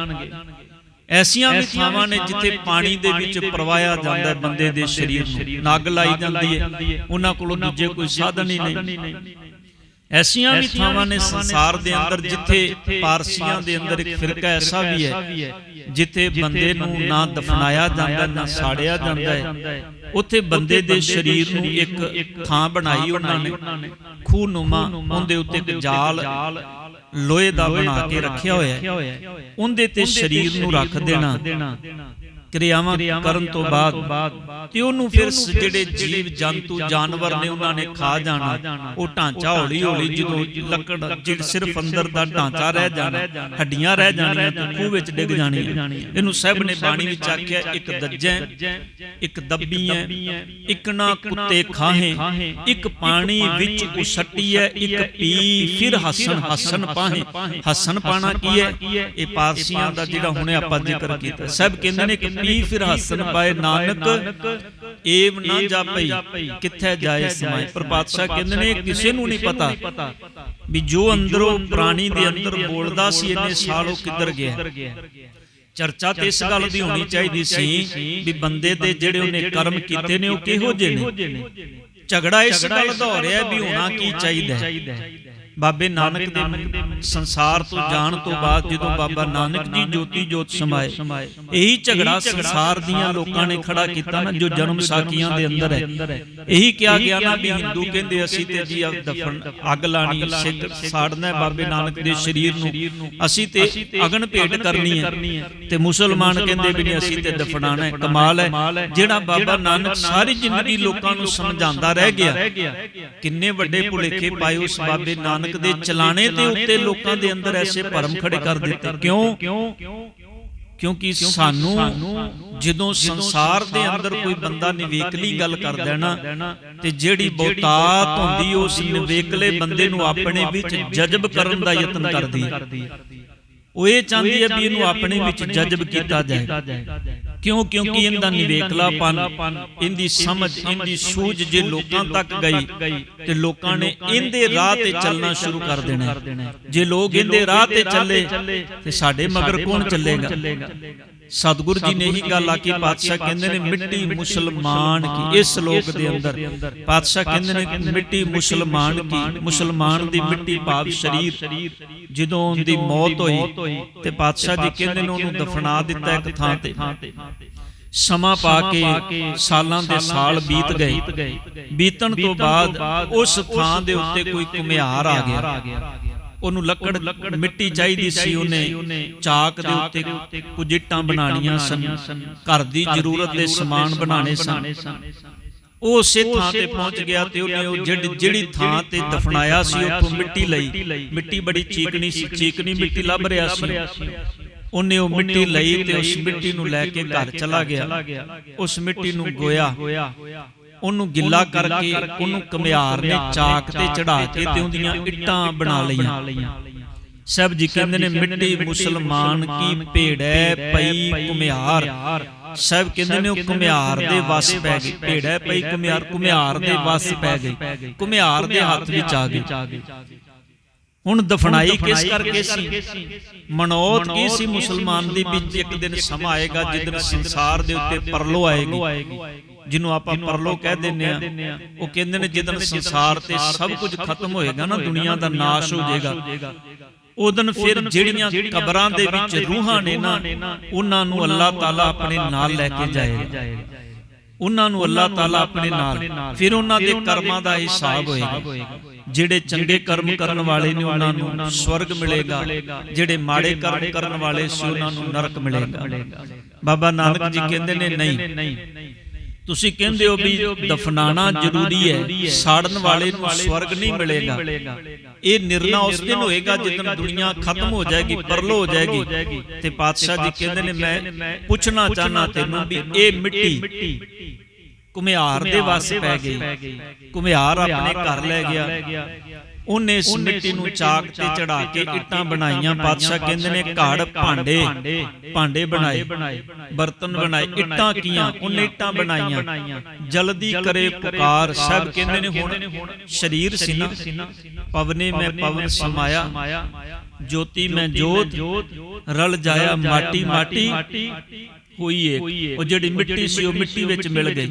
ਐਸੀਆਂ ਵੀ ਥਾਵਾਂ ਨੇ ਜਿੱਥੇ ਪਾਣੀ ਦੇ ਵਿੱਚ ਪ੍ਰਵਾਹਿਆ ਜਾਂਦਾ ਬੰਦੇ ਦੇ ਸਰੀਰ ਨੂੰ। ਨਗ ਲਾਈ ਜਾਂਦੀ ਹੈ। ਉਹਨਾਂ ਕੋਲੋਂ ਦੂਜੇ ਕੋਈ ਸਾਧਨ ਹੀ ਨਹੀਂ। ਐਸੀਆਂ ਵੀ ਥਾਵਾਂ ਨੇ ਸੰਸਾਰ ਦੇ ਅੰਦਰ ਜਿੱਥੇ ਪਾਰਸੀਆਂ ਦੇ ਅੰਦਰ ਇੱਕ ਫਿਰਕਾ ਐਸਾ ਵੀ ਹੈ। ਜਿੱਥੇ ਬੰਦੇ ਨੂੰ ਨਾ ਦਫਨਾਇਆ ਜਾਂਦਾ ਨਾ ਸਾੜਿਆ ਜਾਂਦਾ ਹੈ। ਉੱਥੇ ਬੰਦੇ ਦੇ ਸਰੀਰ ਨੂੰ ਇੱਕ ਥਾਂ ਬਣਾਈ ਉਹਨਾਂ ਨੇ। ਖੂਹ ਨੂਮਾ ਉਹਦੇ ਉੱਤੇ ਇੱਕ ਜਾਲ ਲੋਹੇ ਦਾ ਬਣਾ ਕੇ ਰੱਖਿਆ ਹੋਇਆ ਹੈ। ਉਹਦੇ ਤੇ ਸਰੀਰ ਨੂੰ ਰੱਖ ਦੇਣਾ। ਕਿਰਿਆਵਾਂ ਕਰਨ ਤੋਂ ਬਾਅਦ ਤੇ ਉਹਨੂੰ ਫਿਰ ਜਿਹੜੇ ਜੀਵ ਜੰਤੂ ਜਾਨਵਰ ਨੇ ਉਹਨਾਂ ਨੇ ਖਾ ਜਾਣਾ ਉਹ ਢਾਂਚਾ ਹੌਲੀ ਹੌਲੀ ਜਦੋਂ ਲੱਕੜ ਜਿਹੜਾ ਸਿਰਫ ਅੰਦਰ ਦਾ ਢਾਂਚਾ ਰਹਿ ਜਾਣਾ ਹੱਡੀਆਂ ਰਹਿ ਜਾਣੀਆਂ ਤੇ ਖੂਹ ਵਿੱਚ ਡਿੱਗ ਜਾਣੀਆਂ। ਇਹਨੂੰ ਸਹਿਬ ਨੇ ਬਾਣੀ ਵਿੱਚ ਆਖਿਆ ਇੱਕ ਦੱਜੈ ਇੱਕ ਦੱਬੀ ਹੈ ਇੱਕ ਨਾ ਕੁੱਤੇ ਖਾਹੇ ਇੱਕ ਪਾਣੀ ਵਿੱਚ ਉਸੱਟੀ ਹੈ ਇੱਕ ਪੀ ਫਿਰ ਹਸਨ ਹਸਨ ਪਾਹੇ ਹਸਨ ਪਾਣਾ। ਕੀ ਹੈ ਇਹ ਪਾਰਸੀਆਂ ਦਾ ਜਿਹੜਾ ਹੁਣੇ ਆਪਾਂ ਜ਼ਿਕਰ ਕੀਤਾ ਸਭ ਕਹਿੰਦੇ ਨੇ ਕਿ ਪੀ ਫਿਰ ਹਸਨ ਪਾਏ ਨਾਨਕ ਏਵ ਨਾ ਜਾਪਈ ਕਿੱਥੇ ਜਾਏ ਸਮਾਏ। ਪਰ ਪਾਤਸ਼ਾਹ ਕਹਿੰਦੇ ਨੇ ਕਿਸੇ ਨੂੰ ਨਹੀਂ ਪਤਾ ਵੀ ਜੋ ਅੰਦਰੋਂ ਪ੍ਰਾਣੀ ਦੇ ਅੰਦਰ ਬੋਲਦਾ ਸੀ ਇੰਨੇ ਸਾਲ ਉਹ ਕਿੱਧਰ ਗਿਆ। ਚਰਚਾ ਤੇ ਇਸ ਗੱਲ ਦੀ ਹੋਣੀ ਚਾਹੀਦੀ ਸੀ ਵੀ ਬੰਦੇ ਦੇ ਜਿਹੜੇ ਉਹਨੇ ਕਰਮ ਕੀਤੇ ਨੇ ਉਹ ਕਿਹੋ ਜਿਹੇ ਨੇ? ਝਗੜਾ ਇਸ ਗੱਲ ਦਾ ਹੋ ਰਿਹਾ ਵੀ ਹੋਣਾ ਕੀ ਚਾਹੀਦਾ ਹੈ। ਬਾਬੇ ਨਾਨਕ ਦੇ ਸੰਸਾਰ ਤੋਂ ਜਾਣ ਤੋਂ ਬਾਅਦ ਜਦੋਂ ਬਾਬਾ ਨਾਨਕ ਜੀ ਜੋਤੀ ਜੋਤ ਸਮਾਏ ਇਹੀ ਝਗੜਾ ਸੰਸਾਰ ਦੀਆਂ ਲੋਕਾਂ ਨੇ ਖੜਾ ਕੀਤਾ ਨਾ ਜੋ ਜਨਮ ਸਾਖੀਆਂ ਦੇ ਅੰਦਰ ਹੈ। ਇਹੀ ਕਿਹਾ ਗਿਆ ਨਾ ਵੀ ਹਿੰਦੂ ਕਹਿੰਦੇ ਅਸੀਂ ਤੇ ਜੀ ਦਫਨ ਅੱਗ ਲਾਣੀ ਸਿੱਖ ਸਾੜਨਾ ਬਾਬੇ ਨਾਨਕ ਦੇ ਸਰੀਰ ਨੂੰ। ਅਸੀਂ ਤੇ ਅਗਨ ਭੇਟ ਕਰਨੀ ਹੈ ਤੇ ਮੁਸਲਮਾਨ ਕਹਿੰਦੇ ਵੀ ਨਹੀਂ ਅਸੀਂ ਤੇ ਦਫਨਾਣਾ ਹੈ। ਕਮਾਲ ਹੈ। ਜਿਹੜਾ ਬਾਬਾ ਨਾਨਕ ਸਾਰੀ ਜ਼ਿੰਦਗੀ ਲੋਕਾਂ ਨੂੰ ਸਮਝਾਉਂਦਾ ਰਹਿ ਗਿਆ। ਕਿੰਨੇ ਵੱਡੇ ਭੁਲੇਖੇ ਪਾਏ ਉਸ ਬਾਬੇ ਨਾਨਕ ਨਾਨਕ ਦੇ ਚਲਾਣੇ ਦੇ ਉੱਤੇ ਲੋਕਾਂ ਦੇ ਅੰਦਰ ਐਸੇ ਭਰਮ ਖੜੇ ਕਰ ਦਿੱਤੇ। ਕਿਉਂ? ਕਿਉਂਕਿ ਸਾਨੂੰ ਜਦੋਂ ਸੰਸਾਰ ਦੇ ਅੰਦਰ ਕੋਈ ਬੰਦਾ ਨਿਵੇਕਲੀ ਗੱਲ ਕਰਦਾ ਨਾ ਤੇ ਜਿਹੜੀ ਬਹੁਤਾਤ ਹੁੰਦੀ ਉਸ ਨਿਵੇਕਲੇ ਬੰਦੇ ਨੂੰ ਆਪਣੇ ਵਿੱਚ ਜਜ਼ਬ ਕਰਨ ਦਾ ਯਤਨ ਕਰਦੀ। ਉਹ ਇਹ ਚਾਹੁੰਦੀ ਹੈ ਵੀ ਇਹਨੂੰ ਆਪਣੇ ਵਿੱਚ ਜਜ਼ਬ ਕੀਤਾ ਜਾਏ। ਕਿਉਂ? ਕਿਉਂਕਿ ਇਹਦਾ ਨਿਵੇਕਲਾਪਨ ਇਹਦੀ ਸਮਝ ਇਹਦੀ ਸੂਝ ਜੇ ਲੋਕਾਂ ਤੱਕ ਗਈ ਤੇ ਲੋਕਾਂ ਨੇ ਇਹਦੇ ਰਾਹ ਤੇ ਚੱਲਣਾ ਸ਼ੁਰੂ ਕਰ ਦੇਣਾ ਜੇ ਲੋਕ ਇਹਦੇ ਰਾਹ ਤੇ ਚੱਲੇ ਤੇ ਸਾਡੇ ਮਗਰ ਕੌਣ ਚੱਲੇਗਾ? ਸਤਿਗੁਰੂ ਜੀ ਨੇ ਇਹੀ ਗੱਲ ਆਖੀ ਪਾਤਸ਼ਾਹ ਕਹਿੰਦੇ ਨੇ ਮਿੱਟੀ ਮੁਸਲਮਾਨ ਕੀ ਇਸ ਲੋਕ ਦੇ ਅੰਦਰ। ਪਾਤਸ਼ਾਹ ਕਹਿੰਦੇ ਨੇ ਮਿੱਟੀ ਮੁਸਲਮਾਨ ਕੀ ਮੁਸਲਮਾਨ ਦੀ ਮਿੱਟੀ ਭਾਵ ਸਰੀਰ। ਜਦੋਂ ਉਹਦੀ ਮੌਤ ਹੋਈ ਤੇ ਪਾਤਸ਼ਾਹ ਜੀ ਕਹਿੰਦੇ ਨੇ ਉਹਨੂੰ ਦਫਨਾ ਦਿੱਤਾ ਇੱਕ ਥਾਂ ਤੇ। ਸਮਾਂ ਪਾ ਕੇ ਸਾਲਾਂ ਦੇ ਸਾਲ ਬੀਤ ਗਏ। ਬੀਤਣ ਤੋਂ ਬਾਅਦ ਉਸ ਥਾਂ ਦੇ ਉੱਤੇ ਕੋਈ ਕੁਮਿਆਰ ਆ ਗਿਆ। ਉਹਨੂੰ ਲੱਕੜ ਮਿੱਟੀ ਚਾਹੀਦੀ ਸੀ ਉਹਨੇ। ਚਾਕ ਦੇ ਉੱਤੇ ਕੁਝ ਇੱਟਾਂ ਬਣਾਉਣੀਆਂ ਸਨ। ਘਰ ਦੀ ਜ਼ਰੂਰਤ ਦੇ ਸਮਾਨ ਬਣਾਣੇ ਸਨ। ਉਹ ਉਸੇ ਥਾਂ ਤੇ ਪਹੁੰਚ ਗਿਆ ਤੇ ਉਹਨੇ ਉਹ ਜਿਹੜੀ ਥਾਂ ਤੇ ਦਫਨਾਇਆ ਸੀ ਉੱਥੋਂ ਮਿੱਟੀ ਲਈ। ਮਿੱਟੀ ਬੜੀ ਚੀਕਣੀ ਸੀ ਚੀਕਣੀ ਮਿੱਟੀ ਲੱਭ ਰਿਹਾ ਸੀ। ਉਹਨੇ ਉਹ ਮਿੱਟੀ ਲਈ ਤੇ ਉਸ ਮਿੱਟੀ ਨੂੰ ਲੈ ਕੇ ਘਰ ਚਲਾ ਗਿਆ। ਉਸ ਮਿੱਟੀ ਨੂੰ ਗੋਇਆ। ਉਹਨੂੰ ਗਿੱਲਾ ਕਰਕੇ ਉਹਨੂੰ ਕਮਿਆਰ ਨੇ ਚਾਕ ਤੇ ਚੜਾ ਕੇ ਤੇ ਉਹਦੀਆਂ ਇੱਟਾਂ ਬਣਾ ਲਈਆਂ। ਸਭ ਜੀ ਕਹਿੰਦੇ ਨੇ ਮਿੱਟੀ ਮੁਸਲਮਾਨ ਕੀ ਭੇੜੈ ਪਈ ਕੁਮਿਆਰ ਸਭ ਕਹਿੰਦੇ ਨੇ ਉਹ ਕੁਮਿਆਰ ਦੇ ਵਸ ਪੈ ਗਈ। ਭੇੜੈ ਪਈ ਕੁਮਿਆਰ ਕੁਮਿਆਰ ਦੇ ਵਸ ਪੈ ਗਈ। ਕੁਮਿਆਰ ਦੇ ਹੱਥ ਵਿੱਚ ਆ ਗਈ। ਹੁਣ ਦਫਨਾਈ ਕਿਸ ਕਰਕੇ ਸੀ? ਮਨੋਤ ਕੀ ਸੀ ਮੁਸਲਮਾਨ ਦੀ ਵਿੱਚ? ਇੱਕ ਦਿਨ ਸਮਾਂ ਆਏਗਾ ਜਿੱਦਨ ਸੰਸਾਰ ਦੇ ਉੱਤੇ ਪਰਲੋ ਆਏਗੀ। ਜਿਹਨੂੰ ਆਪਾਂ ਪਰਲੋ ਕਹਿ ਦਿੰਨੇ ਆ ਉਹ ਕਹਿੰਦੇ ਨੇ ਜਦੋਂ ਸੰਸਾਰ ਤੇ ਸਭ ਕੁਝ ਖਤਮ ਹੋਏਗਾ ਨਾ ਦੁਨੀਆ ਦਾ ਨਾਸ਼ ਹੋ ਜਾਏਗਾ। ਉਦੋਂ ਫਿਰ ਜਿਹੜੀਆਂ ਕਬਰਾਂ ਦੇ ਵਿੱਚ ਰੂਹਾਂ ਨੇ ਨਾ ਉਹਨਾਂ ਨੂੰ ਅੱਲਾਹ ਤਾਲਾ ਆਪਣੇ ਨਾਲ ਲੈ ਕੇ ਜਾਏਗਾ। ਉਹਨਾਂ ਨੂੰ ਅੱਲਾਹ ਤਾਲਾ ਆਪਣੇ ਨਾਲ ਫਿਰ ਉਹਨਾਂ ਦੇ ਕਰਮਾਂ ਦਾ ਹਿਸਾਬ ਹੋਏਗਾ। ਜਿਹੜੇ ਚੰਗੇ ਕਰਮ ਕਰਨ ਵਾਲੇ ਨੇ ਉਹਨਾਂ ਨੂੰ ਸਵਰਗ ਮਿਲੇਗਾ। ਜਿਹੜੇ ਮਾੜੇ ਕਰਮ ਕਰਨ ਵਾਲੇ ਸੀ ਉਹਨਾਂ ਨੂੰ ਨਰਕ ਮਿਲੇਗਾ। ਬਾਬਾ ਨਾਨਕ ਜੀ ਕਹਿੰਦੇ ਨੇ ਨਹੀਂ। ਤੁਸੀਂ ਕਹਿੰਦੇ ਹੋ ਵੀ ਦਫਨਾਣਾ ਜ਼ਰੂਰੀ ਹੈ ਸਾੜਨ ਵਾਲੇ ਨੂੰ ਸਵਰਗ ਨਹੀਂ ਮਿਲੇਗਾ। ਇਹ ਨਿਰਣਾ ਉਸ ਦਿਨ ਹੋਏਗਾ ਜਦੋਂ ਦੁਨੀਆ ਖਤਮ ਹੋ ਜਾਏਗੀ ਪਰਲੋ ਹੋ ਜਾਏਗੀ। ਤੇ ਪਾਤਸ਼ਾਹ ਜੀ ਕਹਿੰਦੇ ਨੇ ਮੈਂ ਪੁੱਛਣਾ ਚਾਹਨਾ ਤੈਨੂੰ ਵੀ ਇਹ ਮਿੱਟੀ ਕੁਮਿਹਾਰ ਦੇ ਵਸ ਪੈ ਗਈ। ਕੁਮਿਹਾਰ ਆਪਣੇ ਘਰ ਲੈ ਗਿਆ। ਉਹਨੇ ਇਸ ਮਿੱਟੀ ਨੂੰ ਚਾਕ ਤੇ ਚੜਾ ਕੇ ਇੱਟਾਂ ਬਣਾਈਆਂ ਬਾਦਸ਼ਾਹ ਕਹਿੰਦੇ ਨੇ ਘੜ ਭਾਂਡੇ ਭਾਂਡੇ ਬਣਾਏ ਬਰਤਨ ਬਣਾਏ ਇੱਟਾਂ ਕੀਆਂ ਉਹਨੇ ਇੱਟਾਂ ਬਣਾਈਆਂ। ਜਲਦੀ ਕਰੇ ਪੁਕਾਰ ਸਭ ਕਹਿੰਦੇ ਨੇ ਹੁਣ ਸ਼ਰੀਰ ਸੀ ਨਾ ਪਵਨੇ ਮੈਂ ਪਵਨ ਸਮਾਇਆ। ਜੋਤੀ ਮੈਂ ਜੋਤ ਰਲ ਜਾਇਆ ਮਾਟੀ ਮਾਟੀ। ਹੋਈ ਏ। ਉਹ ਜਿਹੜੀ ਮਿੱਟੀ ਸੀ ਉਹ ਮਿੱਟੀ ਵਿੱਚ ਮਿਲ ਗਈ।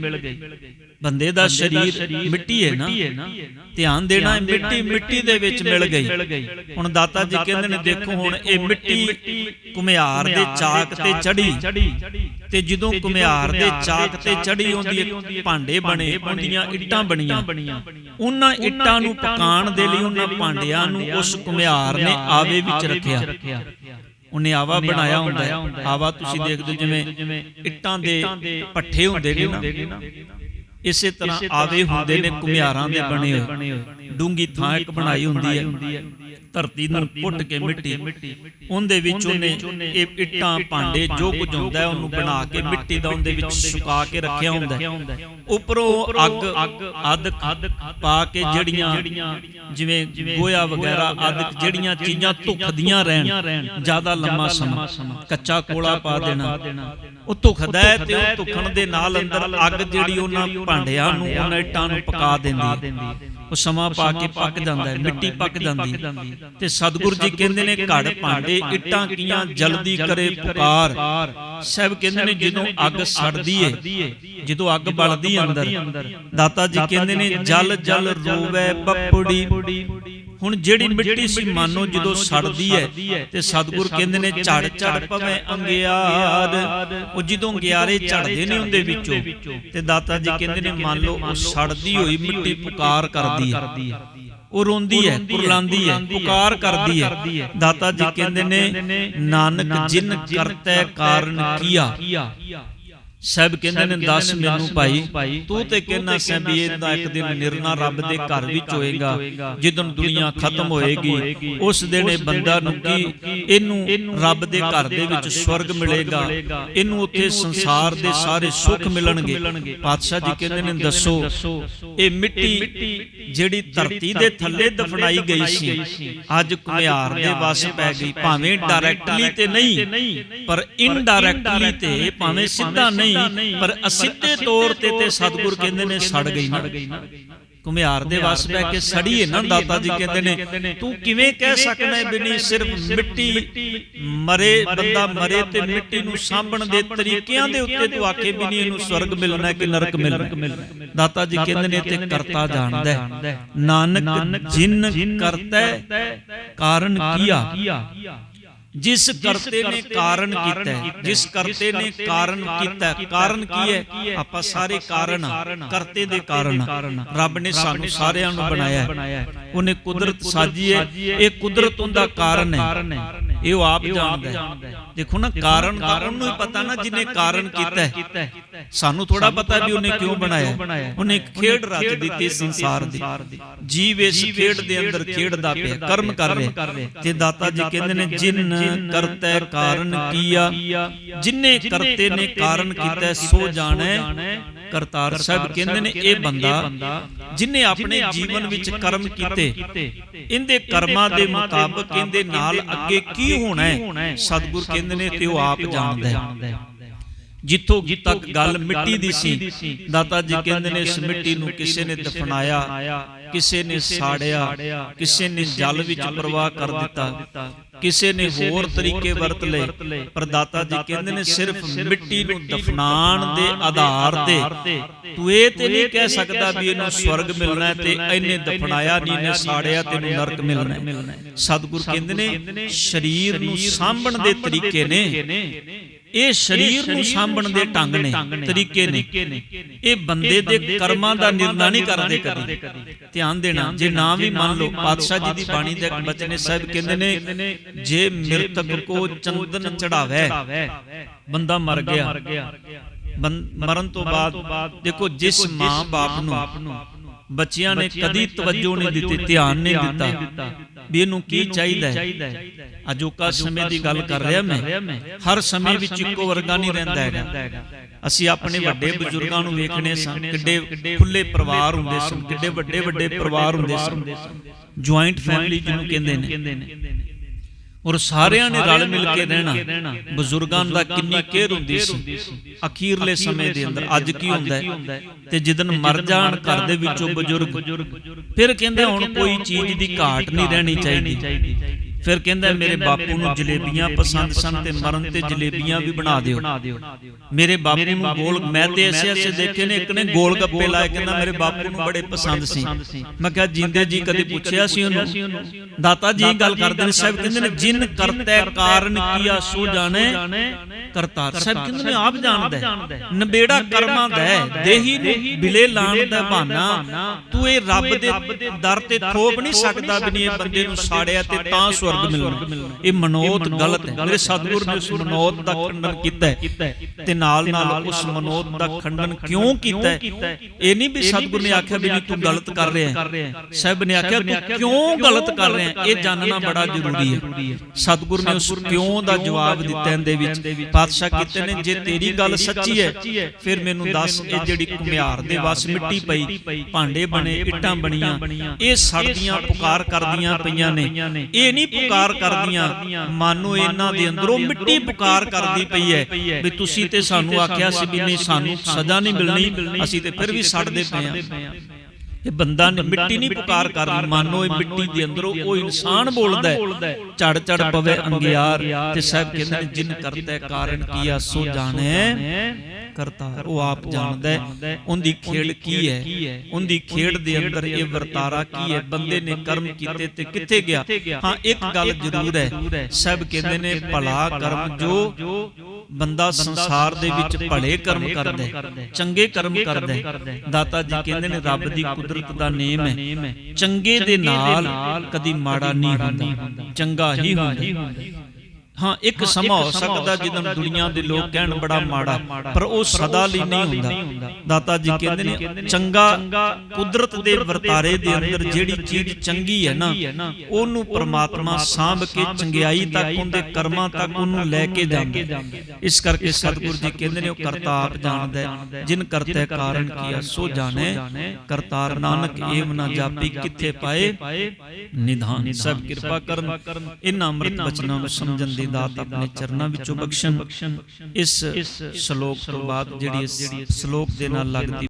ਬੰਦੇ ਦਾ ਸਰੀਰ ਮਿੱਟੀ ਹੈ ਨਾ। ਧਿਆਨ ਦੇਣਾ ਹੈ ਮਿੱਟੀ ਮਿੱਟੀ ਦੇ ਵਿੱਚ ਮਿਲ ਗਈ। ਹੁਣ ਦਾਤਾ ਜੀ ਕਹਿੰਦੇ ਨੇ ਦੇਖੋ ਹੁਣ ਇਹ ਮਿੱਟੀ ਕੁਮਿਹਾਰ ਦੇ ਚਾਕ ਤੇ ਚੜੀ ਤੇ ਜਦੋਂ ਕੁਮਿਹਾਰ ਦੇ ਚਾਕ ਤੇ ਚੜੀ ਹੁੰਦੀ ਭਾਂਡੇ ਬਣੇ ਉਹਦੀਆਂ ਇੱਟਾਂ ਬਣੀਆਂ। ਉਹਨਾਂ ਇੱਟਾਂ ਨੂੰ ਪਕਾਉਣ ਦੇ ਲਈ ਉਹਨਾਂ ਭਾਂਡਿਆਂ ਨੂੰ ਉਸ ਕੁਮਿਹਾਰ ਨੇ ਆਵੇ ਵਿੱਚ ਰੱਖਿਆ। ਉਹਨੇ ਆਵਾ ਬਣਾਇਆ ਹੁੰਦਾ ਹੈ। ਆਵਾ ਤੁਸੀਂ ਦੇਖਦੇ ਜਿਵੇਂ ਇੱਟਾਂ ਦੇ ਪੱਠੇ ਹੁੰਦੇ ਨੇ ਨਾ। ਇਸੇ ਤਰ੍ਹਾਂ ਆਵੇ ਹੁੰਦੇ ਨੇ ਕੁਮਿਹਾਰਾਂ ਦੇ ਬਣੇ ਹੋਏ। ਡੂੰਗੀ ਥਾਂ ਇੱਕ ਬਣਾਈ ਹੁੰਦੀ ਹੈ। ਧਰਤੀ ਨੂੰ ਪੁੱਟ ਕੇ ਮਿੱਟੀ। ਉਹਦੇ ਵਿੱਚ ਉਹਨੇ ਇਹ ਇੱਟਾਂ ਭਾਂਡੇ ਜੋ ਕੁਝ ਹੁੰਦਾ ਹੈ ਉਹਨੂੰ ਬਣਾ ਕੇ ਮਿੱਟੀ ਦਾ ਉਹਦੇ ਵਿੱਚ ਸੁਕਾ ਕੇ ਰੱਖਿਆ ਹੁੰਦਾ ਹੈ। ਉੱਪਰੋਂ ਅੱਗ ਅੱਧ ਪਾ ਕੇ ਜਿਹੜੀਆਂ ਜਿਵੇਂ ਗੋਇਆ ਵਗੈਰਾ ਆਦਿਕ ਜਿਹੜੀਆਂ ਚੀਜ਼ਾਂ ਧੁਖਦੀਆਂ ਰਹਿਣ ਜ਼ਿਆਦਾ ਲੰਮਾ ਸਮਾਂ ਕੱਚਾ ਕੋਲਾ ਪਾ ਦੇਣਾ। ਉਹ ਧੁਖਦਾ ਹੈ ਤੇ ਉਹ ਧੁਖਣ ਦੇ ਨਾਲ ਅੰਦਰ ਅੱਗ ਜਿਹੜੀ ਉਹਨਾਂ ਭਾਂਡਿਆਂ ਨੂੰ ਉਹਨਾਂ ਇੱਟਾਂ ਨੂੰ ਪਕਾ ਦਿੰਦੀ ਉਹ ਸਮਾਂ ਪਾ ਕੇ ਪੱਕ ਜਾਂਦਾ ਹੈ ਮਿੱਟੀ ਪੱਕ ਜਾਂਦੀ ਤੇ ਸਤਿਗੁਰੂ ਜੀ ਕਹਿੰਦੇ ਨੇ ਘੜ ਭਾਂਡੇ ਇੱਟਾਂ ਕੀਆਂ ਜਲਦੀ ਕਰੇ ਪੁਕਾਰ ਸਭ ਕਹਿੰਦੇ ਨੇ ਜਦੋਂ ਅੱਗ ਸੜਦੀ ਏ ਜਦੋਂ ਅੱਗ ਬਲਦੀ ਅੰਦਰ। ਦਾਤਾ ਜੀ ਕਹਿੰਦੇ ਨੇ ਜਲ ਜਲ ਰੋਵੇ ਬੱਪੜੀ ਹੁਣ ਜਿਹੜੀ ਮਿੱਟੀ ਸੀ ਮਾਨੋ ਜਦੋਂ ਸੜਦੀ ਹੈ ਤੇ ਸਤਿਗੁਰ ਕਹਿੰਦੇ ਨੇ ਝੜ ਝੜ ਪਵੇ ਅੰਗਿਆਰ ਉਹ ਜਦੋਂ ਅੰਗਿਆਰੇ ਝੜਦੇ ਨੇ ਉਹਦੇ ਵਿੱਚੋਂ ਤੇ ਦਾਤਾ ਜੀ ਕਹਿੰਦੇ ਨੇ ਮੰਨ ਲਓ ਉਹ ਸੜਦੀ ਹੋਈ ਮਿੱਟੀ ਪੁਕਾਰ ਕਰਦੀ ਹੈ। ਉਹ ਰੋਂਦੀ ਹੈ ਕੁਰਲਾਂਦੀ ਹੈ ਪੁਕਾਰ ਕਰਦੀ ਹੈ। ਦਾਤਾ ਜੀ ਕਹਿੰਦੇ ਨੇ ਨਾਨਕ ਜਿਨ ਕਰਤੈ ਕਾਰਨ ਕੀਆ। ਸਭ ਕਹਿੰਦੇ ਨੇ ਦੱਸ ਮੈਨੂੰ ਭਾਈ ਤੂੰ ਤੇ ਕਹਿਣਾ ਸੈਂ ਵੀ ਇਹਦਾ ਇੱਕ ਦਿਨ ਨਿਰਣਾ ਰੱਬ ਦੇ ਘਰ ਵਿੱਚ ਹੋਏਗਾ ਜਦੋਂ ਦੁਨੀਆ ਖਤਮ ਹੋਏਗੀ ਉਸ ਦਿਨ ਇਹ ਬੰਦਾ ਨੂੰ ਕੀ ਇਹਨੂੰ ਰੱਬ ਦੇ ਘਰ ਦੇ ਵਿੱਚ ਸਵਰਗ ਮਿਲੇਗਾ। ਇਹਨੂੰ ਉੱਥੇ ਸੰਸਾਰ ਦੇ ਸਾਰੇ ਸੁੱਖ ਮਿਲਣਗੇ। ਪਾਤਸ਼ਾਹ ਜੀ ਕਹਿੰਦੇ ਨੇ ਦੱਸੋ ਇਹ ਮਿੱਟੀ ਜਿਹੜੀ ਧਰਤੀ ਦੇ ਥੱਲੇ ਦਫਨਾਈ ਗਈ ਸੀ ਅੱਜ ਕੁਮਿਹਾਰ ਦੇ ਵਸ ਪੈ ਗਈ ਭਾਵੇਂ ਡਾਇਰੈਕਟਲੀ ਤੇ ਨਹੀਂ ਪਰ ਇਨਡਾਇਰੈਕਟਲੀ ਤੇ ਭਾਵੇਂ ਸਿੱਧਾ ਨਹੀਂ ਪਰ ਅਸਿੱਧੇ ਤੌਰ ਤੇ ਤੇ ਸਤਿਗੁਰ ਕਹਿੰਦੇ ਨੇ ਸੜ ਗਈ ਨਾ। ਕੁਮਿਹਾਰ ਦੇ ਵਸ ਪੈ ਕੇ ਸੜੀ ਹੈ ਨਾ ਦਾਤਾ ਜੀ ਕਹਿੰਦੇ ਨੇ ਤੂੰ ਕਿਵੇਂ ਕਹਿ ਸਕਦਾ ਹੈ ਨਹੀਂ ਸਿਰਫ ਮਿੱਟੀ ਮਰੇ ਬੰਦਾ ਮਰੇ ਤੇ ਮਿੱਟੀ ਨੂੰ ਸਾਂਭਣ ਦੇ ਤਰੀਕਿਆਂ ਦੇ ਉੱਤੇ ਤੂੰ ਆਖੇ ਨਹੀਂ ਇਹਨੂੰ ਸਵਰਗ ਮਿਲਣਾ ਕਿ ਨਰਕ ਮਿਲਣਾ ਦਾਤਾ ਜੀ ਕਹਿੰਦੇ ਨੇ ਤੇ ਕਰਤਾ ਜਾਣਦਾ ਹੈ। ਨਾਨਕ ਜਿਨ ਕਰਤਾ ਕਾਰਨ ਕੀਆ। ਜਿਸ ਕਰਤੇ ਨੇ ਕਾਰਨ ਕੀਤਾ ਹੈ ਜਿਸ ਕਰਤੇ ਨੇ ਕਾਰਨ ਕੀਤਾ ਕਾਰਨ ਕੀ ਹੈ? ਆਪਾਂ ਸਾਰੇ ਕਾਰਨ ਕਰਤੇ ਦੇ ਕਾਰਨ ਰੱਬ ਨੇ ਸਾਨੂੰ ਸਾਰਿਆਂ ਨੂੰ ਬਣਾਇਆ ਹੈ। ਉਹਨੇ ਕੁਦਰਤ ਸਾਜੀ ਹੈ ਇਹ ਕੁਦਰਤ ਉਹਦਾ ਕਾਰਨ ਹੈ। ਇਹ ਉਹ ਆਪ ਜਾਣਦਾ ਹੈ। ਦੇਖੋ ਨਾ ਕਾਰਨ ਤਾਂ ਉਹਨੂੰ ਹੀ ਪਤਾ ਨਾ ਜਿਹਨੇ ਕਾਰਨ ਕੀਤਾ ਸਾਨੂੰ ਥੋੜਾ ਪਤਾ ਵੀ ਉਹਨੇ ਕਿਉਂ ਬਣਾਇਆ। ਉਹਨੇ ਖੇਡ ਰਚ ਦਿੱਤੀ ਸੰਸਾਰ ਦੀ। ਜੀਵ ਇਸ ਖੇਡ ਦੇ ਅੰਦਰ ਖੇਡਦਾ ਪਿਆ ਕਰਮ ਕਰ ਰਿਹਾ। ਤੇ ਦਾਤਾ ਜੀ ਕਹਿੰਦੇ ਨੇ ਜਿਨ ਕਰਤੈ ਕਾਰਨ ਕੀਆ ਜਿਨੇ ਕਰਤੇ ਨੇ ਕਾਰਨ ਕੀਤਾ ਸੋ ਜਾਣੈ। ਕਰਤਾਰ ਸਾਹਿਬ ਕਹਿੰਦੇ ਨੇ ਇਹ ਬੰਦਾ ਜਿਨੇ ਆਪਣੇ ਜੀਵਨ ਵਿੱਚ ਕਰਮ ਕੀਤੇ ਇਹਦੇ ਕਰਮਾਂ ਦੇ ਮੁਤਾਬਕ ਇਹਦੇ ਨਾਲ ਅੱਗੇ ਕੀ ਹੋਣਾ ਹੈ? ਸਤਿਗੁਰ ਕਹਿੰਦੇ ਨੇ ਤੇ ਉਹ ਆਪ ਜਾਣਦਾ ਹੈ। ਜਿੱਥੋਂ ਤੱਕ ਗੱਲ ਮਿੱਟੀ ਦੀ ਸੀ ਦਾਤਾ ਜੀ ਕਹਿੰਦੇ ਨੇ ਇਸ ਮਿੱਟੀ ਨੂੰ ਕਿਸੇ ਨੇ ਦਫਨਾਇਆ। ਕਿਸੇ ਨੇ ਸਾੜਿਆ ਕਿਸੇ ਨੇ ਜਲ ਵਿੱਚ ਪ੍ਰਵਾਹ ਕਰ ਦਿੱਤਾ ਕਿਸੇ ਨੇ ਹੋਰ ਤਰੀਕੇ ਵਰਤ ਲਏ। ਪਰ ਦਾਤਾ ਜੀ ਕਹਿੰਦੇ ਨੇ ਸਿਰਫ ਮਿੱਟੀ ਨੂੰ ਦਫਨਾਣ ਦੇ ਆਧਾਰ ਤੇ। ਤੂੰ। ਇਹ ਤੇ ਨਹੀਂ ਕਹਿ ਸਕਦਾ ਵੀ ਇਹਨੂੰ ਸਵਰਗ ਮਿਲਣਾ ਤੇ ਇਹਨੇ ਦਫਨਾਇਆ ਨਹੀਂ ਨੇ ਸਾੜਿਆ ਤੇ ਇਹਨੂੰ ਨਰਕ ਮਿਲਣਾ ਸਤਿਗੁਰ ਕਹਿੰਦੇ ਨੇ ਸਰੀਰ ਨੂੰ ਸਾਂਭਣ ਦੇ ਤਰੀਕੇ ਨੇ। ਇਹ ਸਰੀਰ ਨੂੰ ਸਾਂਭਣ ਦੇ ਢੰਗ ਨੇ, ਤਰੀਕੇ ਨੇ। ਇਹ ਬੰਦੇ ਦੇ ਕਰਮਾਂ ਦਾ ਨਿਰਣਾ ਨਹੀਂ ਕਰਦੇ ਕਦੀ। ਧਿਆਨ ਦੇਣਾ, ਜੇ ਨਾ ਵੀ ਮੰਨ ਲਓ, ਪਾਤਸ਼ਾਹ ਜੀ ਦੀ ਬਾਣੀ ਦੇ ਇੱਕ ਬਚਨੇ ਸਾਹਿਬ ਕਹਿੰਦੇ ਨੇ, ਜੇ ਮਿਰਤਕ ਕੋ ਚੰਦਨ ਚੜਾਵੇ, ਬੰਦਾ ਮਰ ਗਿਆ। ਮਰਨ ਤੋਂ ਬਾਅਦ ਦੇਖੋ, ਜਿਸ ਮਾਂ ਬਾਪ ਨੂੰ ਬੱਚਿਆਂ ਨੇ ਕਦੀ ਤਵੱਜੋ ਨਹੀਂ ਦਿੱਤੀ ਧਿਆਨ ਨਹੀਂ ਦਿੱਤਾ। ਵੀ ਇਹਨੂੰ ਕੀ ਚਾਹੀਦਾ ਹੈ? ਅਜੋਕਾ ਸਮੇਂ ਦੀ ਗੱਲ ਕਰ ਰਿਹਾ ਮੈਂ। ਹਰ ਸਮੇਂ ਵਿੱਚ ਇੱਕੋ ਵਰਗਾ ਨਹੀਂ ਰਹਿੰਦਾ ਹੈਗਾ। ਅਸੀਂ ਆਪਣੇ ਵੱਡੇ ਬਜ਼ੁਰਗਾਂ ਨੂੰ ਵੇਖਣੇ ਸਾਂ ਕਿੱਡੇ ਖੁੱਲੇ ਪਰਿਵਾਰ ਹੁੰਦੇ ਸਨ ਕਿੱਡੇ ਵੱਡੇ ਵੱਡੇ ਪਰਿਵਾਰ ਹੁੰਦੇ ਸਨ ਜੁਆਇੰਟ ਫੈਮਿਲੀ ਜਿਹਨੂੰ ਕਹਿੰਦੇ ਨੇ। ਔਰ ਸਾਰਿਆਂ ਨੇ ਰਲ ਮਿਲ ਕੇ ਰਹਿਣਾ। ਬਜ਼ੁਰਗਾਂ ਦਾ ਕਿੰਨੀ ਕੇਅਰ ਹੁੰਦੀ ਸੀ। ਅਖੀਰਲੇ ਸਮੇਂ ਦੇ ਅੰਦਰ ਅੱਜ ਕੀ ਹੁੰਦਾ ਤੇ ਜਿੱਦਨ ਮਰ ਜਾਣ ਘਰ ਦੇ ਵਿੱਚੋਂ ਬਜ਼ੁਰਗ। ਫਿਰ ਕਹਿੰਦੇ ਹੁਣ ਕੋਈ ਚੀਜ਼ ਦੀ ਘਾਟ ਨਹੀਂ ਰਹਿਣੀ ਚਾਹੀਦੀ। ਫਿਰ ਕਹਿੰਦਾ ਮੇਰੇ ਬਾਪੂ ਨੂੰ ਜਲੇਬੀਆਂ ਪਸੰਦ ਸਨ ਤੇ ਮਰਨ ਤੇ ਜਲੇਬੀਆਂ ਵੀ ਬਣਾ ਦਿਓ। ਮੇਰੇ ਬਾਪੂ ਨੂੰ ਗੋਲ ਮੈਂ ਤੇ ਐਸੇ ਐਸੇ ਦੇਖੇ ਨੇ ਇੱਕ ਨੇ ਗੋਲ ਗੱਪੇ ਲਾਏ ਕਹਿੰਦਾ ਮੇਰੇ ਬਾਪੂ ਨੂੰ ਬੜੇ ਪਸੰਦ ਸੀ। ਮੈਂ ਕਿਹਾ ਜਿੰਦੇ ਜੀ ਕਦੇ ਪੁੱਛਿਆ ਸੀ ਉਹਨੂੰ? ਦਾਤਾ ਜੀ ਗੱਲ ਕਰਦੇ ਨੇ ਸਾਹਿਬ ਕਹਿੰਦੇ ਨੇ ਜਿਨ ਕਰਤੈ ਕਾਰਨ ਕੀਆ ਸੋ ਜਾਣੇ। ਕਰਤਾਰ। ਸਾਹਿਬ ਕਹਿੰਦੇ ਨੇ ਆਪ ਜਾਣਦਾ। ਨਬੇੜਾ ਕਰਮਾਂ ਦਾ ਦੇਹੀ ਨੂੰ ਬਿਲੇ ਲਾਣ ਦਾ ਬਹਾਨਾ ਤੂੰ ਇਹ ਰੱਬ ਦੇ ਦਰ ਤੇ ਥੋਪ ਨਹੀਂ ਸਕਦਾ ਵੀ ਇਹ ਬੰਦੇ ਨੂੰ ਸਾੜਿਆ ਤੇ ਤਾਂ ਸਵਰਗ ਮਿਲਣਾ। ਇਹ ਮਨੋਤ ਗਲਤ ਹੈ। ਮੇਰੇ ਸਤਿਗੁਰ ਨੇ ਉਸ ਮਨੋਤ ਦਾ ਖੰਡਨ ਕੀਤਾ ਤੇ ਨਾਲ ਨਾਲ ਉਸ ਮਨੋਤ ਦਾ ਖੰਡਨ ਕਿਉਂ ਕੀਤਾ? ਇਹ ਨਹੀਂ ਵੀ ਸਤਿਗੁਰ ਨੇ ਆਖਿਆ ਵੀ ਤੂੰ ਗਲਤ ਕਰ ਰਿਹਾ ਹੈ। ਸਾਹਿਬ ਨੇ ਆਖਿਆ ਤੂੰ ਕਿਉਂ ਗਲਤ ਕਰ ਰਿਹਾ? ਇਹ ਜਾਣਨਾ ਬੜਾ ਜ਼ਰੂਰੀ ਹੈ। ਸਤਿਗੁਰ ਨੇ ਉਸ ਕਿਉਂ ਦਾ ਜਵਾਬ ਦਿੱਤਾ ਇਹਦੇ ਵਿੱਚ? ਪਾਤਸ਼ਾਹ ਕਿਤੇ ਨੇ ਜੇ ਤੇਰੀ ਗੱਲ ਸੱਚੀ ਹੈ ਫਿਰ ਮੈਨੂੰ ਦੱਸ ਇਹ ਜਿਹੜੀ ਕੁਮਿਆਰ ਦੇ ਵਸ ਮਿੱਟੀ ਪਈ ਭਾਂਡੇ ਬਣੇ ਇੱਟਾਂ ਬਣੀਆਂ ਇਹ ਸੜਦੀਆਂ ਪੁਕਾਰ ਕਰਦੀਆਂ ਪਈਆਂ ਨੇ। ਇਹ ਨਹੀਂ ਪੁਕਾਰ ਕਰਦੀਆਂ। ਮਾਨੋ ਇਹਨਾਂ ਦੇ ਅੰਦਰੋਂ ਮਿੱਟੀ ਪੁਕਾਰ ਕਰਦੀ ਪਈ ਹੈ। ਵੀ ਤੁਸੀਂ ਤੇ ਸਾਨੂੰ ਆਖਿਆ ਸੀ ਵੀ ਨਹੀਂ ਸਾਨੂੰ ਸਜ਼ਾ ਨਹੀਂ ਮਿਲਣੀ। ਅਸੀਂ ਤੇ ਫਿਰ ਵੀ ਸੜਦੇ ਪਏ ਆ ਇਹ ਬੰਦਾ ਨੇ ਮਿੱਟੀ ਨਹੀਂ ਪੁਕਾਰ ਕਰਦੀ। ਮਾਨੋ ਇਹ ਮਿੱਟੀ ਦੇ ਅੰਦਰੋਂ ਉਹ ਇਨਸਾਨ ਬੋਲਦਾ ਹੈ। ਝੜ ਝੜ ਪਵੇ ਅੰਗਿਆਰ। ਤੇ ਸਾਹਿਬ ਕਹਿੰਦੇ ਜਿਨ ਕਰਤਾ ਕਾਰਨ ਕੀਆ ਸੋ ਜਾਣੈ। ਕਰਤਾ ਉਹ ਆਪ ਜਾਣਦਾ ਹੈ। ਉਹਦੀ ਖੇਡ ਕੀ ਹੈ? ਉਹਦੀ ਖੇਡ ਦੇ ਅੰਦਰ ਇਹ ਵਰਤਾਰਾ ਕੀ ਹੈ? ਬੰਦੇ ਨੇ ਕਰਮ ਕੀਤੇ ਤੇ ਕਿੱਥੇ ਗਿਆ? ਹਾਂ ਇੱਕ ਗੱਲ ਜ਼ਰੂਰ ਹੈ। ਸਭ ਕਹਿੰਦੇ ਨੇ ਭਲਾ ਕਰਮ ਜੋ ਬੰਦਾ ਸੰਸਾਰ ਦੇ ਵਿੱਚ ਭਲੇ ਕਰਮ ਕਰਦਾ ਹੈ। ਚੰਗੇ ਕਰਮ ਕਰਦਾ ਹੈ। ਦਾਤਾ ਜੀ ਕਹਿੰਦੇ ਨੇ ਰੱਬ ਦੀ ਕੁਦਰਤ ਦਾ ਨੇਮ ਹੈ। ਚੰਗੇ ਦੇ ਨਾਲ ਕਦੀ ਮਾੜਾ ਨਹੀਂ ਹੁੰਦਾ। ਚੰਗਾ ਹੀ ਹੁੰਦਾ। ਹਾਂ ਇੱਕ ਸਮਾਂ ਹੋ ਸਕਦਾ ਜਦੋਂ ਦੁਨੀਆ ਦੇ ਲੋਕ ਕਹਿਣ ਬੜਾ ਮਾੜਾ ਪਰ ਉਹ ਸਦਾ ਲਈ ਨਹੀਂ ਹੁੰਦਾ। ਦਾਤਾ ਜੀ ਕਹਿੰਦੇ ਨੇ ਚੰਗਾ ਕੁਦਰਤ ਦੇ ਵਰਤਾਰੇ ਦੇ ਅੰਦਰ ਜਿਹੜੀ ਚੀਜ਼ ਚੰਗੀ ਹੈ ਨਾ ਉਹਨੂੰ ਪ੍ਰਮਾਤਮਾ ਸਾਂਭ ਕੇ ਚੰਗਿਆਈ ਤੱਕ ਉਹਦੇ ਕਰਮਾਂ ਤੱਕ ਉਹਨੂੰ ਲੈ ਕੇ ਜਾਂਦਾ ਇਸ ਕਰਕੇ ਸਤਿਗੁਰੂ ਜੀ ਕਹਿੰਦੇ ਨੇ ਉਹ ਕਰਤਾ ਆਪ ਜਾਣਦਾ ਜਿਨ ਕਰਤੇ ਕਾਰਨ ਕੀਆ ਸੋ ਜਾਣੇ। ਕਰਤਾਰ ਨਾਨਕ ਏਮ ਨਾ ਜਾਪੀ ਕਿੱਥੇ ਪਾਏ ਨਿਧਾਨ ਸਭ ਕਿਰਪਾ ਕਰਨ ਇਹਨਾਂ ਅੰਮ੍ਰਿਤ ਬਚਨਾਂ ਨੂੰ ਸਮਝਣ ਦੀ ਦਾਤ ਆਪਣੇ ਚਰਨਾਂ ਵਿੱਚੋਂ ਬਖਸ਼ਣ। ਇਸ ਸ਼ਲੋਕ ਤੋਂ ਬਾਅਦ ਜਿਹੜੀ ਇਸ ਸ਼ਲੋਕ ਦੇ ਨਾਲ ਲੱਗਦੀ